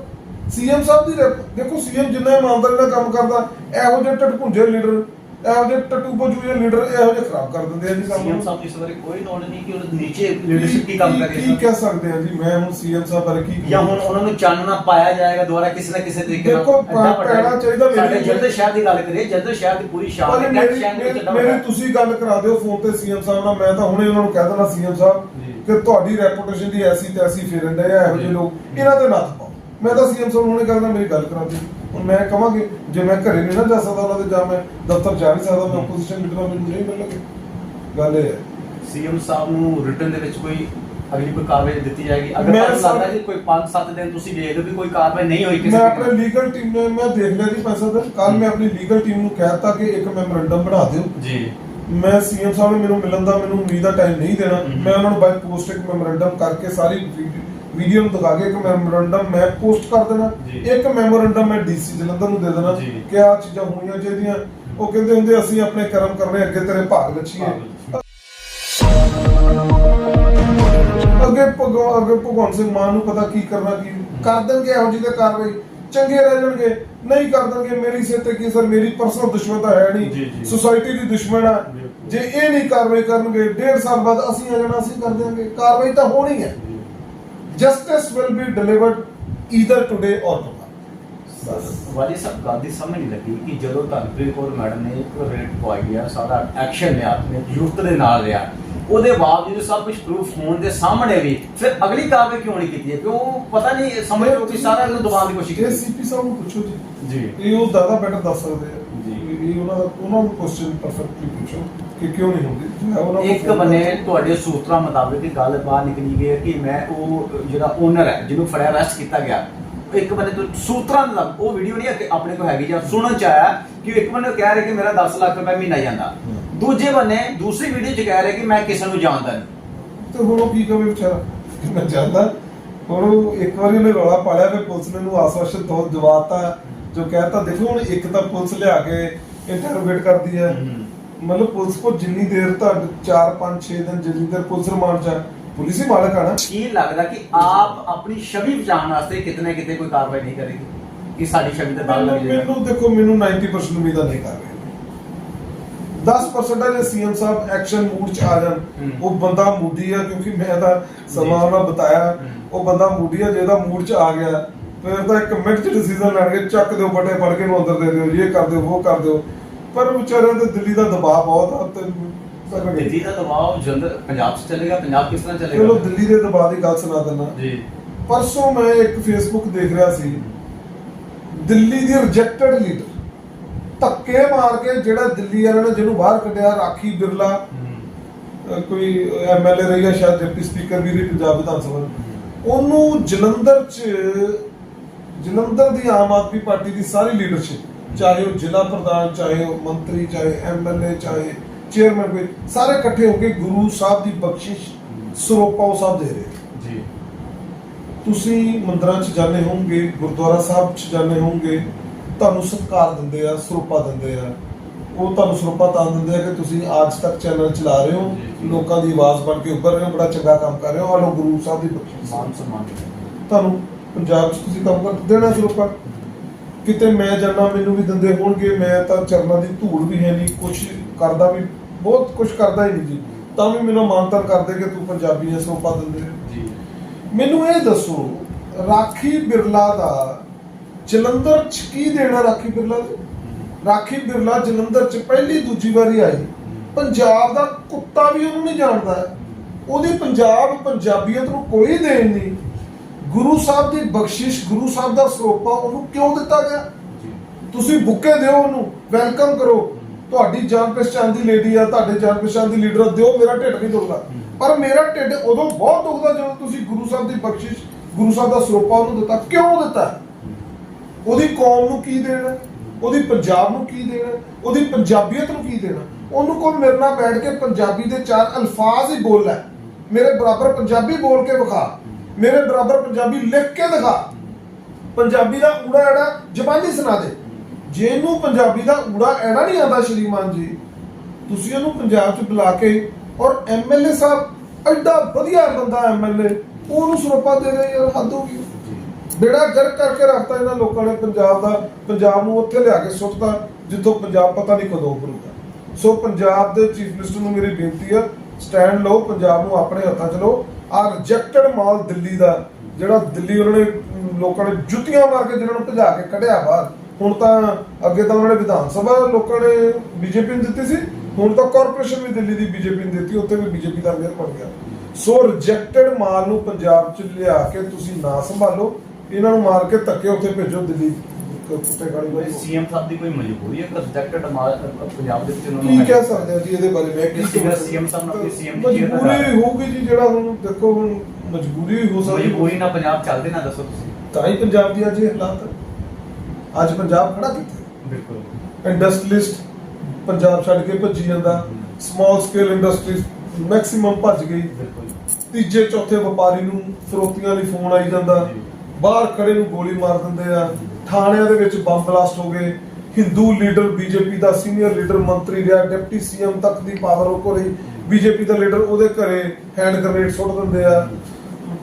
ਸੀਐਮ ਸਾਹਿਬ ਦੀ ਦੇਖੋ ਸੀਐਮ ਜਿੰਨਾ ਇਮਾਨਦਾਰੀ ਨਾਲ ਕੰਮ ਕਰਦਾ ਇਹੋ ਜਿਹੇ ਟਟਪੁੰਜੇ ਲੀਡਰ ਇਹੋ ਜਿਹੇ ਟੱਟੂ ਬਜੂਏ ਲੀਡਰ ਇਹੋ ਜਿਹੇ ਖਰਾਬ ਕਰ ਦਿੰਦੇ ਆ ਜੀ ਸੀਐਮ ਸਾਨੂੰ ਸਾਹਿਬ ਨੂੰ ਇਸ ਬਾਰੇ ਕੋਈ ਨੌਲੇਜ ਨਹੀਂ ਕਿ ਉਹ ਨੀਚੇ ਲੀਡਰਸ਼ਿਪ ਕੀ ਕੰਮ ਕਰ ਕੀ ਕਹਿ ਸਕਦੇ ਆ ਜੀ? ਮੈਂ ਹੁਣ ਸੀਐਮ ਸਾਹਿਬ ਬਾਰੇ ਕੀ ਜਾਂ ਹੁਣ ਉਹਨਾਂ ਨੂੰ ਚਾਨਣਾ ਪਾਇਆ ਜਾਏਗਾ ਦੁਬਾਰਾ ਕਿਸੇ ਨਾ ਕਿਸੇ ਤਰੀਕੇ ਦੇਖੋ, ਏਦਾਂ ਵੱਡਾ- ਪੈਣਾ ਚਾਹੀਦਾ ਮੇਰੀ- ਜਲਦ ਸ਼ਹਿਰ ਦੀ ਗੱਲ ਕਰੀਏ ਜਲਦ ਸ਼ਹਿਰ ਦੀ ਪੂਰੀ ਸ਼ਾਨ ਹੈ। ਮੇਰੀ ਦੇ ਤੁਸੀਂ ਗੱਲ ਕਰਾ ਦਿਓ ਫੋਨ ਤੇ ਸੀਐਮ ਸਾਹਿਬ ਨਾਲ। ਮੈਂ ਤਾਂ ਹੁਣੇ ਉਹਨਾਂ ਨੂੰ ਕਹਿ ਦੇਣਾ ਸੀਐਮ ਸਾਹਿਬ। ਕਿ ਤੁਹਾਡੀ ਰੈਪੂਟੇਸ਼ਨ ਦੀ ਐਸੀ ਤੈਸੀ ਫਿਰਨ ਡਏ ਆ ਇਹੋ ਜਿਹੇ। ਲੋਕ। ਇਹਨਾਂ ਤੇ ਨੱਥ ਪਾਓ। ਮੈਂ ਤਾਂ ਸੀਐਮ ਸਾਹਿਬ ਨੂੰ ਹੁਣੇ ਕਹਿੰਦਾ ਮੇਰੀ ਗੱਲ ਕਰਾ ਦਿਓ ਹੁਣ ਮੈਂ ਕਹਾਂਗੇ ਜੇ ਮੈਂ ਘਰੇ ਨਹੀਂ ਨਾ ਜਾ ਸਕਦਾ ਉਹਨਾਂ ਦੇ ਜਾਂ ਮੈਂ ਦਫ਼ਤਰ ਜਾ ਨਹੀਂ ਸਕਦਾ ਮੈਂ ਆਪੋਜੀਸ਼ਨ ਲੀਡਰ ਮੈਨੂੰ ਨਹੀਂ ਮਿਲਣਗੇ। ਗੱਲ ਇਹ ਹੈ। ਸੀਐਮ ਸਾਹਿਬ ਨੂੰ ਰਿਟਰਨ ਦੇ ਵਿੱਚ ਕੋਈ ਅਗਲੀ ਕੋਈ ਕਾਰਵਾਈ ਦਿੱਤੀ ਜਾਏਗੀ? ਅਗਰ ਮੈਂ ਤੁਹਾਨੂੰ ਲੱਗਦਾ ਜੀ ਕੋਈ 5-7 ਦਿਨ ਤੁਸੀਂ ਵੇਖ ਲਓ ਵੀ ਕੋਈ ਕਾਰਵਾਈ ਨਹੀਂ ਹੋਈ ਕਿਸੇ ਮੈਂ ਆਪਣੇ ਲੀਗਲ ਟੀਮ ਨੇ ਮੈਂ ਦੇਖ ਲਿਆ ਜੀ ਪੈਸਾ ਦਾ ਕੱਲ ਮੈਂ ਆਪਣੀ ਲੀਗਲ ਟੀਮ ਨੂੰ ਕਹਿਤਾ ਕਿ ਇੱਕ ਮੈਮੋਰੰਡਮ ਬਣਾ ਦਿਓ। ਜੀ। ਮੈਂ ਸੀਐਮ ਸਾਹਿਬ ਨੂੰ ਮੈਨੂੰ ਮਿਲਣ ਦਾ ਮੈਨੂੰ ਉਮੀਦ ਦਾ ਟਾਈਮ ਨਹੀਂ ਦੇਣਾ। ਮੈਂ ਉਹਨਾਂ ਨੂੰ ਬਾਈ ਪੋਸਟ ਇੱਕ ਮੈਮੋਰੰਡਮ ਕਰਕੇ ਸਾਰੀ ਨੂੰ ਦਿਖਾ ਕੇ ਇੱਕ ਮੈਮੋਰੰਡਮ ਮੈਂ ਪੋਸਟ ਕਰ ਦੇਣਾ। ਇੱਕ ਮੈਮੋਰੰਡਮ ਮੈਂ ਡੀਸੀ ਜਲੰਧਰ ਨੂੰ ਦੇ ਦੇਣਾ। ਕਿ ਆ ਚੀਜ਼ਾਂ ਹੋਣੀਆਂ ਚਾਹੀਦੀਆਂ। ਉਹ ਕਹਿੰਦੇ ਹੁੰਦੇ ਅਸੀਂ ਆਪਣੇ ਕਰਮ ਕਰਨੇ ਅੱਗੇ ਤੇਰੇ ਭਾਗ ਲੱਛੀਏ। ਅੱਗੇ ਅੱਗੇ ਭਗਵਾਨ ਸਿੰਘ ਮਾਨ ਨੂੰ ਪਤਾ ਕੀ ਕਰਨਾ ਕੀ ਕਰ ਦੇਣਗੇ ਇਹੋ ਜਿਹੀ ਤੇ ਕਾਰਵਾਈ। ਚੰਗੇ ਰਹਿ ਜਾਣਗੇ ਨਹੀਂ ਕਰ ਦੇਣਗੇ ਮੇਰੀ ਸਿਰ ਤੇ ਕੀ ਸਰ ਮੇਰੀ ਪਰਸਨਲ ਦੁਸ਼ਮਣ ਤਾਂ ਹੈ ਨਹੀਂ। ਸੁਸਾਇਟੀ ਦੀ ਦੁਸ਼ਮਣ ਆ। ਜੇ ਇਹ ਨਹੀਂ ਕਾਰਵਾਈ ਕਰਨਗੇ ਡੇਢ ਸਾਲ ਬਾਅਦ ਅਸੀਂ ਆ ਜਾਣਾ ਅਸੀਂ ਕਰ ਦਿਆਂਗੇ ਕਾਰਵਾਈ ਤਾਂ ਹੋਣੀ ਹੈ। Justice will be delivered either today or tomorrow ਵਾਲੀ ਸਾਹਿਬ ਗੱਲ ਦੀ ਸਮਝ ਨਹੀਂ ਲੱਗੀ ਕਿ ਜਦੋਂ ਧਨਪ੍ਰੀਤ ਕੌਰ ਮੈਡਮ ਨੇ ਇੱਕ ਰੇਟ ਪਵਾਈ ਆ ਸਾਡਾ ਐਕਸ਼ਨ ਲਿਆ ਆਪਣੇ ਯੂਥ ਦੇ ਨਾਲ ਲਿਆ ਉਹਦੇ ਬਾਵਜੂਦ ਸਭ ਕੁਝ ਪ੍ਰੂਫ ਹੋਣ ਦੇ ਸਾਹਮਣੇ ਵੀ ਫਿਰ ਅਗਲੀ ਕਾਰਵਾਈ ਕਿਉਂ ਨਹੀਂ ਕੀਤੀ ਕਿਉਂ ਪਤਾ ਨਹੀਂ ਸਮਝ ਲਓ ਕਿ ਸਾਰਾ ਇਹਨੂੰ ਦਬਾਉਣ ਦੀ ਕੋਸ਼ਿਸ਼ ਕੀਤੀ। ਸੀਪੀ ਸਾਹਿਬ ਨੂੰ ਪੁੱਛੋ ਜੀ ਜੀ। ਇਹ ਉਹ ਜ਼ਿਆਦਾ ਬੈਟਰ ਦੱਸ ਸਕਦੇ ਆ। ਇਹ ਉਹਨਾਂ ਉਹਨਾਂ ਨੂੰ ਕੁਐਸਚਨ ਪਰਫੈਕਟਲੀ ਪੁੱਛੋ ਕਿ ਕਿਉਂ ਨਹੀਂ ਹੁੰਦੀ? ਮੈਂ ਉਹਨਾਂ ਨੂੰ ਇੱਕ ਬੰਨੇ ਤੁਹਾਡੇ ਸੂਤਰਾਂ ਮੁਤਾਬਕ ਇਹ ਗੱਲ ਬਾਹਰ ਨਿਕਲੀ ਗਈ ਹੈ ਕਿ ਮੈਂ ਉਹ ਜਿਹੜਾ ਓਨਰ ਹੈ ਜਿਹਨੂੰ ਫੜਿਆ ਅਰੈਸਟ ਕੀਤਾ ਗਿਆ। ਇੱਕ ਬੰਨੇ ਤੋਂ ਸੂਤਰਾਂ ਦਾ ਉਹ ਵੀਡੀਓ ਨਹੀਂ ਹੈ ਕਿ ਆਪਣੇ ਕੋਲ ਹੈਗੀ ਜਾਂ ਸੁਣਨ ਚ ਆਇਆ ਕਿ ਇੱਕ ਬੰਨੇ ਕਹਿ ਰਹੇ ਕਿ ਮੇਰਾ 10 ਲੱਖ ਰੁਪਏ ਮਹੀਨਾ ਜਾਂਦਾ। ਦੂਜੇ ਬੰਨੇ ਦੂਸਰੀ ਵੀਡੀਓ ਚ ਕਹਿ ਰਹੇ ਕਿ ਮੈਂ ਕਿਸੇ ਨੂੰ ਜਾਣਦਾ ਨਹੀਂ। ਤੇ ਹੁਣ ਉਹ ਕੀ ਕਵੇ ਵਿਚਾਰਾ? ਮੈਂ ਜਾਣਦਾ ਹੁਣ ਉਹ ਇੱਕ ਵਾਰੀ ਉਹਨੇ ਰੌਲਾ ਪਾਲਿਆ ਫਿਰ ਪੁਲਿਸ ਨੇ ਉਹਨੂੰ ਆਸਵਾਸ਼ਨ ਤੋਂ ਜਵਾਬਤਾ ਜੋ ਕਹਿਤਾ ਦੇਖੋ ਹੁਣ ਇੱਕ ਤਾਂ ਪੁਲਿਸ ਲਿਆ ਕੇ ਇੰਟਰੋਗੇਟ ਕਰਦੀ ਹੈ। ਮਤਲਬ ਪੁਲਿਸ ਕੋ ਜਿੰਨੀ ਦੇਰ ਤੱਕ 4 5 6 ਦਿਨ ਜਿੰਨੀ ਦੇਰ ਪੁਲਿਸ ਰਿਮਾਂਡ ਚ ਪੁਲਿਸ ਹੀ ਮਾਲਕ ਆ ਨਾ। ਕੀ ਲੱਗਦਾ ਕਿ ਆਪ ਆਪਣੀ ਛਵੀ ਬਚਾਉਣ ਵਾਸਤੇ ਕਿਤੇ ਨਾ ਕਿਤੇ ਕੋਈ ਕਾਰਵਾਈ ਨਹੀਂ ਕਰੇਗੀ? ਕਿ ਸਾਡੀ ਛਵੀ ਤੇ ਦਾਗ ਲੱਗ ਮੈਨੂੰ ਜਾਏਗਾ ਮੈਨੂੰ ਦੇਖੋ ਮੈਨੂੰ 90% ਉਮੀਦਾਂ ਨਹੀਂ ਕਰ ਰਹੇ। 10% ਹੈ ਜੇ ਸੀਐਮ ਸਾਹਿਬ ਐਕਸ਼ਨ ਮੂਡ ਚ ਆ ਜਾਣ। ਉਹ ਬੰਦਾ ਮੂਡੀ ਆ ਕਿਉਂਕਿ ਮੈਂ ਤਾਂ ਸਮਾਂ ਉਹਨਾਂ ਬਤਾਇਆ। ਉਹ ਬੰਦਾ ਮੂਡੀ ਆ ਜਿਹਦਾ ਮੂਡ ਚ ਆ ਗਿਆ ਫਿਰ ਤਾਂ ਇੱਕ ਮਿੰਟ ਚ ਡਿਸੀਜਨ ਲੈਣਗੇ ਚੱਕ ਦਿਓ ਫਟੇ ਫੜ ਕੇ ਨੂੰ ਅੰਦਰ ਦੇ ਦਿਓ ਇਹ ਕਰ ਦਿਓ ਉਹ ਕਰ ਦਿਓ। ਪਰ ਵਿਚਾਰਿਆਂ ਤੇ ਦਿੱਲੀ ਦਾ ਦਬਾਅ ਬਹੁਤ ਆ ਤੇ। ਦਿੱਲੀ ਦਾ ਦਬਾਅ ਜਲਦ ਪੰਜਾਬ 'ਚ ਚੱਲੇਗਾ ਪੰਜਾਬ ਕਿਸ ਤਰ੍ਹਾਂ ਚਲੋ ਚੱਲੇਗਾ ਦਿੱਲੀ ਦੇ ਦਬਾਅ ਦੀ ਗੱਲ ਸੁਣਾ ਦਿੰਦਾ। ਜੀ। ਪਰਸੋਂ ਮੈਂ ਇੱਕ ਫੇਸਬੁੱਕ ਦੇਖ ਰਿਹਾ ਸੀ। ਦਿੱਲੀ ਦੀ ਰਿਜੈਕਟਡ ਲੀਡਰ ਧੱਕੇ ਮਾਰ ਕੇ ਜਿਹੜਾ ਦਿੱਲੀ ਵਾਲਿਆਂ ਨੇ ਜਿਹਨੂੰ ਬਾਹਰ ਕੱਢਿਆ ਰਾਖੀ ਬਿਰਲਾ। ਕੋਈ ਐਮਐਲਏ ਰਹੀ ਹੈ ਸ਼ਾਇਦ ਡਿਪਟੀ ਸਪੀਕਰ ਵੀ ਰਹੀ ਪੰਜਾਬ ਵਿਧਾਨ ਸਭਾ ਦੀ। ਉਹਨੂੰ ਜਲੰਧਰ ਚ ਜਲੰਧਰ ਦੀ ਆਮ ਆਦਮੀ ਪਾਰਟੀ ਦੀ ਸਾਰੀ ਲੀਡਰਸ਼ਿਪ ਚਾਹੇ ਉਹ ਜ਼ਿਲ੍ਹਾ ਪ੍ਰਧਾਨ ਚਾਹੇ ਉਹ ਮੰਤਰੀ ਚਾਹੇ ਐਮਐਲਏ ਚਾਹੇ ਚੇਅਰਮੈਨ ਕੋਈ ਸਾਰੇ ਇਕੱਠੇ ਹੋ ਕੇ ਗੁਰੂ ਸਾਹਿਬ ਦੀ ਬਖਸ਼ਿਸ਼ ਸਰੋਪਾ ਉਹ ਸਾਹਿਬ ਦੇ ਰਹੇ। ਜੀ। ਤੁਸੀਂ ਮੰਦਰਾਂ 'ਚ ਜਾਂਦੇ ਹੋਵੋਗੇ ਗੁਰਦੁਆਰਾ ਸਾਹਿਬ 'ਚ ਜਾਂਦੇ ਹੋਵੋਗੇ ਤੁਹਾਨੂੰ ਸਤਿਕਾਰ ਦਿੰਦੇ ਆ ਸਰੋਪਾ ਦਿੰਦੇ ਆ। ਉਹ ਤੁਹਾਨੂੰ ਸਰੋਪਾ ਤਾਂ ਦਿੰਦੇ ਆ ਕਿ ਤੁਸੀਂ ਅੱਜ ਤੱਕ ਚੈਨਲ ਚਲਾ ਰਹੇ ਹੋ। ਲੋਕਾਂ ਦੀ ਆਵਾਜ਼ ਬਣ ਕੇ ਉੱਭਰ ਰਹੇ ਹੋ ਬੜਾ ਚੰਗਾ ਕੰਮ ਕਰ ਰਹੇ ਹੋ ਆਲੋ ਗੁਰੂ ਸਾਹਿਬ ਦੀ ਬਖਸ਼ਿਸ਼। ਮਾਨ ਸਨਮਾਨ। ਤੁਹਾਨੂੰ ਪੰਜਾਬ 'ਚ ਤੁਸੀਂ ਕੰਮ ਕਰ ਦੇਣਾ ਸਰੋਪਾ। ਕਿਤੇ ਮੈਂ ਜਾਣਾ ਮੈਨੂੰ ਵੀ ਦਿੰਦੇ ਹੋਣਗੇ ਮੈਂ ਤਾਂ ਚਰਨਾਂ ਦੀ ਧੂੜ ਵੀ ਹੈ ਨਹੀਂ ਕੁਝ ਕਰਦਾ ਵੀ ਬਹੁਤ ਕੁਝ ਕਰਦਾ ਹੀ ਨਹੀਂ ਜੀ। ਤਾਂ ਵੀ ਮੈਨੂੰ ਮਾਨਤਨ ਕਰਦੇ ਕਿ ਤੂੰ ਪੰਜਾਬੀ ਹੈ ਸਰੋਪਾ ਦਿੰਦੇ। ਜੀ। ਮੈਨੂੰ ਇਹ ਦੱਸੋ ਰਾਖੀ ਬਿਰਲਾ ਦਾ ਜਲੰਧਰ ਚ ਕੀ ਦੇਣਾ ਰਾਖੀ ਬਿਰਲਾ ਦੇ ਰਾਖੀ ਬਿਰਲਾ ਜਲੰਧਰ ਚ ਪਹਿਲੀ ਦੂਜੀ ਵਾਰੀ ਆਈ। ਪੰਜਾਬ ਦਾ ਕੁੱਤਾ ਵੀ ਉਹਨੂੰ ਨਹੀਂ ਜਾਣਦਾ। ਉਹਦੀ ਪੰਜਾਬ ਪੰਜਾਬੀਅਤ ਨੂੰ ਕੋਈ ਦੇਣ ਨਹੀਂ। ਗੁਰੂ ਸਾਹਿਬ ਦੀ ਬਖਸ਼ਿਸ਼, ਗੁਰੂ ਸਾਹਿਬ ਦਾ ਸਰੋਪਾ ਉਹਨੂੰ ਕਿਉਂ ਦਿੱਤਾ ਗਿਆ? ਤੁਸੀਂ ਬੁੱਕੇ ਦਿਓ ਉਹਨੂੰ ਵੈਲਕਮ ਕਰੋ। ਤੁਹਾਡੀ ਜਾਣ ਪਛਾਣ ਦੀ ਲੇਡੀ ਆ, ਤੁਹਾਡੇ ਜਾਣ ਪਛਾਣ ਦੀ ਲੀਡਰ ਦਿਓ, ਮੇਰਾ ਢਿੱਡ ਨਹੀਂ ਦੁਖਦਾ। ਪਰ ਮੇਰਾ ਢਿੱਡ ਉਦੋਂ ਬਹੁਤ ਦੁਖਦਾ ਜਦੋਂ ਤੁਸੀਂ ਗੁਰੂ ਸਾਹਿਬ ਦੀ ਬਖਸ਼ਿਸ਼, ਗੁਰੂ ਸਾਹਿਬ ਦਾ ਸਰੋਪਾ ਉਹਨੂੰ ਦਿੱਤਾ। ਕਿਉਂ ਦਿੱਤਾ? ਉਹਦੀ ਕੌਮ ਨੂੰ ਕੀ ਦੇਣਾ? ਉਹਦੀ ਪੰਜਾਬ ਨੂੰ ਕੀ ਦੇਣਾ? ਉਹਦੀ ਪੰਜਾਬੀਅਤ ਨੂੰ ਕੀ ਦੇਣਾ? ਉਹਨੂੰ ਕੋਲ ਮੇਰੇ ਨਾਲ ਬੈਠ ਕੇ ਪੰਜਾਬੀ ਦੇ ਚਾਰ ਅਲਫਾਜ਼ ਹੀ ਬੋਲ ਲੈ ਮੇਰੇ ਬਰਾਬਰ ਪੰਜਾਬੀ ਬੋਲ ਕੇ ਵਿਖਾ। ਮੇਰੇ ਬਰਾਬਰ ਪੰਜਾਬੀ ਲਿਖ ਕੇ ਦਿਖਾ। ਪੰਜਾਬੀ ਦਾ ਊੜਾ ਐੜਾ ਜ਼ਬਾਨੀ ਸੁਣਾ ਦੇ। ਜੇ ਪੰਜਾਬੀ ਦਾ ਊੜਾ ਐੜਾ ਨਹੀਂ ਆਉਂਦਾ ਸ਼੍ਰੀਮਾਨ ਜੀ, ਤੁਸੀਂ ਉਹਨੂੰ ਪੰਜਾਬ 'ਚ ਬੁਲਾ ਕੇ ਔਰ ਐਮਐਲਏ ਸਾਹਿਬ ਐਡਾ ਵਧੀਆ ਬੰਦਾ ਐਮਐਲਏ ਉਹਨੂੰ ਸਰੋਪਾ ਦੇ ਦੇ ਯਾਰ, ਹੱਦ ਹੋ ਗਈ। ਬੇੜਾ ਗਰਕ ਕਰਕੇ ਰੱਖਤਾ ਇਹਨਾਂ ਲੋਕਾਂ ਨੇ ਪੰਜਾਬ ਦਾ। ਪੰਜਾਬ ਨੂੰ ਉੱਥੇ ਲਿਆ ਕੇ ਸੁੱਟਤਾ, ਜਿੱਥੋਂ ਪੰਜਾਬ ਪਤਾ ਨਹੀਂ ਕਦੋਂ ਉੱਭਰੂਗਾ। ਸੋ ਪੰਜਾਬ ਦੇ ਚੀਫ ਮਿਨਿਸਟਰ ਨੂੰ ਮੇਰੀ ਬੇਨਤੀ ਆ, ਸਟੈਂਡ ਲਓ, ਪੰਜਾਬ ਨੂੰ ਆਪਣੇ ਹੱਥਾਂ 'ਚ ਲਓ। ਆ ਰਿਜੈਕਟਡ ਮਾਲ ਦਿੱਲੀ ਦਾ, ਜਿਹੜਾ ਦਿੱਲੀ ਉਹਨਾਂ ਨੇ ਲੋਕਾਂ ਨੇ ਜੁੱਤੀਆਂ ਮਾਰ ਕੇ ਜਿਹਨਾਂ ਨੂੰ ਭਜਾ ਕੇ ਕੱਢਿਆ ਬਾਹਰ। ਹੁਣ ਤਾਂ ਅੱਗੇ ਤਾਂ ਉਹਨਾਂ ਨੇ ਵਿਧਾਨ ਸਭਾ ਲੋਕਾਂ ਨੇ ਬੀਜੇਪੀ ਨੂੰ ਦਿੱਤੀ ਸੀ, ਹੁਣ ਤਾਂ ਕਾਰਪੋਰੇਸ਼ਨ ਵੀ ਦਿੱਲੀ ਦੀ ਬੀਜੇਪੀ ਨੂੰ ਦਿੱਤੀ, ਉੱਥੇ ਵੀ ਬੀਜੇਪੀ ਦਾ ਮੇਅਰ ਬਣ ਗਿਆ। ਸੋ ਰਿਜੈਕਟਡ ਮਾਲ ਨੂੰ ਪੰਜਾਬ 'ਚ ਲਿਆ ਕੇ ਤੁਸੀਂ ਨਾ ਸੰਭਾਲੋ, ਇਹਨਾਂ ਨੂੰ ਮਾਰ ਕੇ ਧੱਕੇ ਉੱਥੇ ਭੇਜੋ ਦਿੱਲੀ। ਕੁੱਤੇ ਗਾਲੀ ਬਾਈ ਸੀਐਮ ਸਾਹਿਬ ਦੀ ਕੋਈ ਮਜਬੂਰੀ ਹੈ? ਕਿ ਰਿਜੈਕਟਡ ਪੰਜਾਬ ਦੇ ਵਿੱਚ ਉਹਨਾਂ ਕੀ ਕਹਿ ਸਕਦੇ ਆ ਜੀ ਇਹਦੇ ਬਾਰੇ? ਮੈਂ ਕੀ ਸੀਗਾ ਕਹਿ CM ਸਾਹਿਬ ਨਾਲ ਆਪਣੀ CM ਦੀ ਮਜਬੂਰੀ ਹੋਊਗੀ ਜੀ ਜਿਹੜਾ ਹੁਣ ਦੇਖੋ ਹੁਣ ਮਜਬੂਰੀ ਵੀ ਹੋ ਸਕਦੀ ਮਜਬੂਰੀ ਨਾਲ ਪੰਜਾਬ ਚੱਲਦੇ ਨਾ ਦੱਸੋ ਤੁਸੀਂ। ਤਾਂ ਹੀ ਪੰਜਾਬ ਦੀ ਅੱਜ ਇਹ ਹਾਲਾਤ ਹੈ ਅੱਜ ਪੰਜਾਬ ਖੜਾ ਕਿੱਥੇ ਬਿਲਕੁਲ। ਇੰਡਸਟਰੀਲਿਸਟ ਪੰਜਾਬ ਛੱਡ ਕੇ ਭੱਜੀ ਜਾਂਦਾ। ਸਮਾਲ ਸਕੇਲ ਇੰਡਸਟਰੀਜ਼ ਮੈਕਸਿਮਮ ਭੱਜ ਗਈ। ਬਿਲਕੁਲ। ਤੀਜੇ ਚੌਥੇ ਵਪਾਰੀ ਨੂੰ ਫਰੋਤੀਆਂ ਲਈ ਫੋਨ ਆਈ ਜਾਂਦਾ। ਬਾਹਰ ਖੜੇ ਨੂੰ ਗੋਲੀ ਮਾਰ ਦਿੰਦੇ ਆ। ਥਾਣਿਆਂ ਦੇ ਵਿੱਚ ਬੰਬ ਬਲਾਸਟ ਹੋ ਗਏ। ਹਿੰਦੂ ਲੀਡਰ ਬੀਜੇਪੀ ਦਾ ਸੀਨੀਅਰ ਲੀਡਰ ਮੰਤਰੀ ਰਿਹਾ। ਡਿਪਟੀ ਸੀਐਮ ਤੱਕ ਦੀ ਪਾਵਰ ਉਹ ਕੋਲ ਰਹੀ। ਬੀਜੇਪੀ ਦਾ ਲੀਡਰ ਉਹਦੇ ਘਰੇ ਹੈਂਡ ਗ੍ਰੇਨੇਡ ਸੁੱਟ ਦਿੰਦੇ ਆ।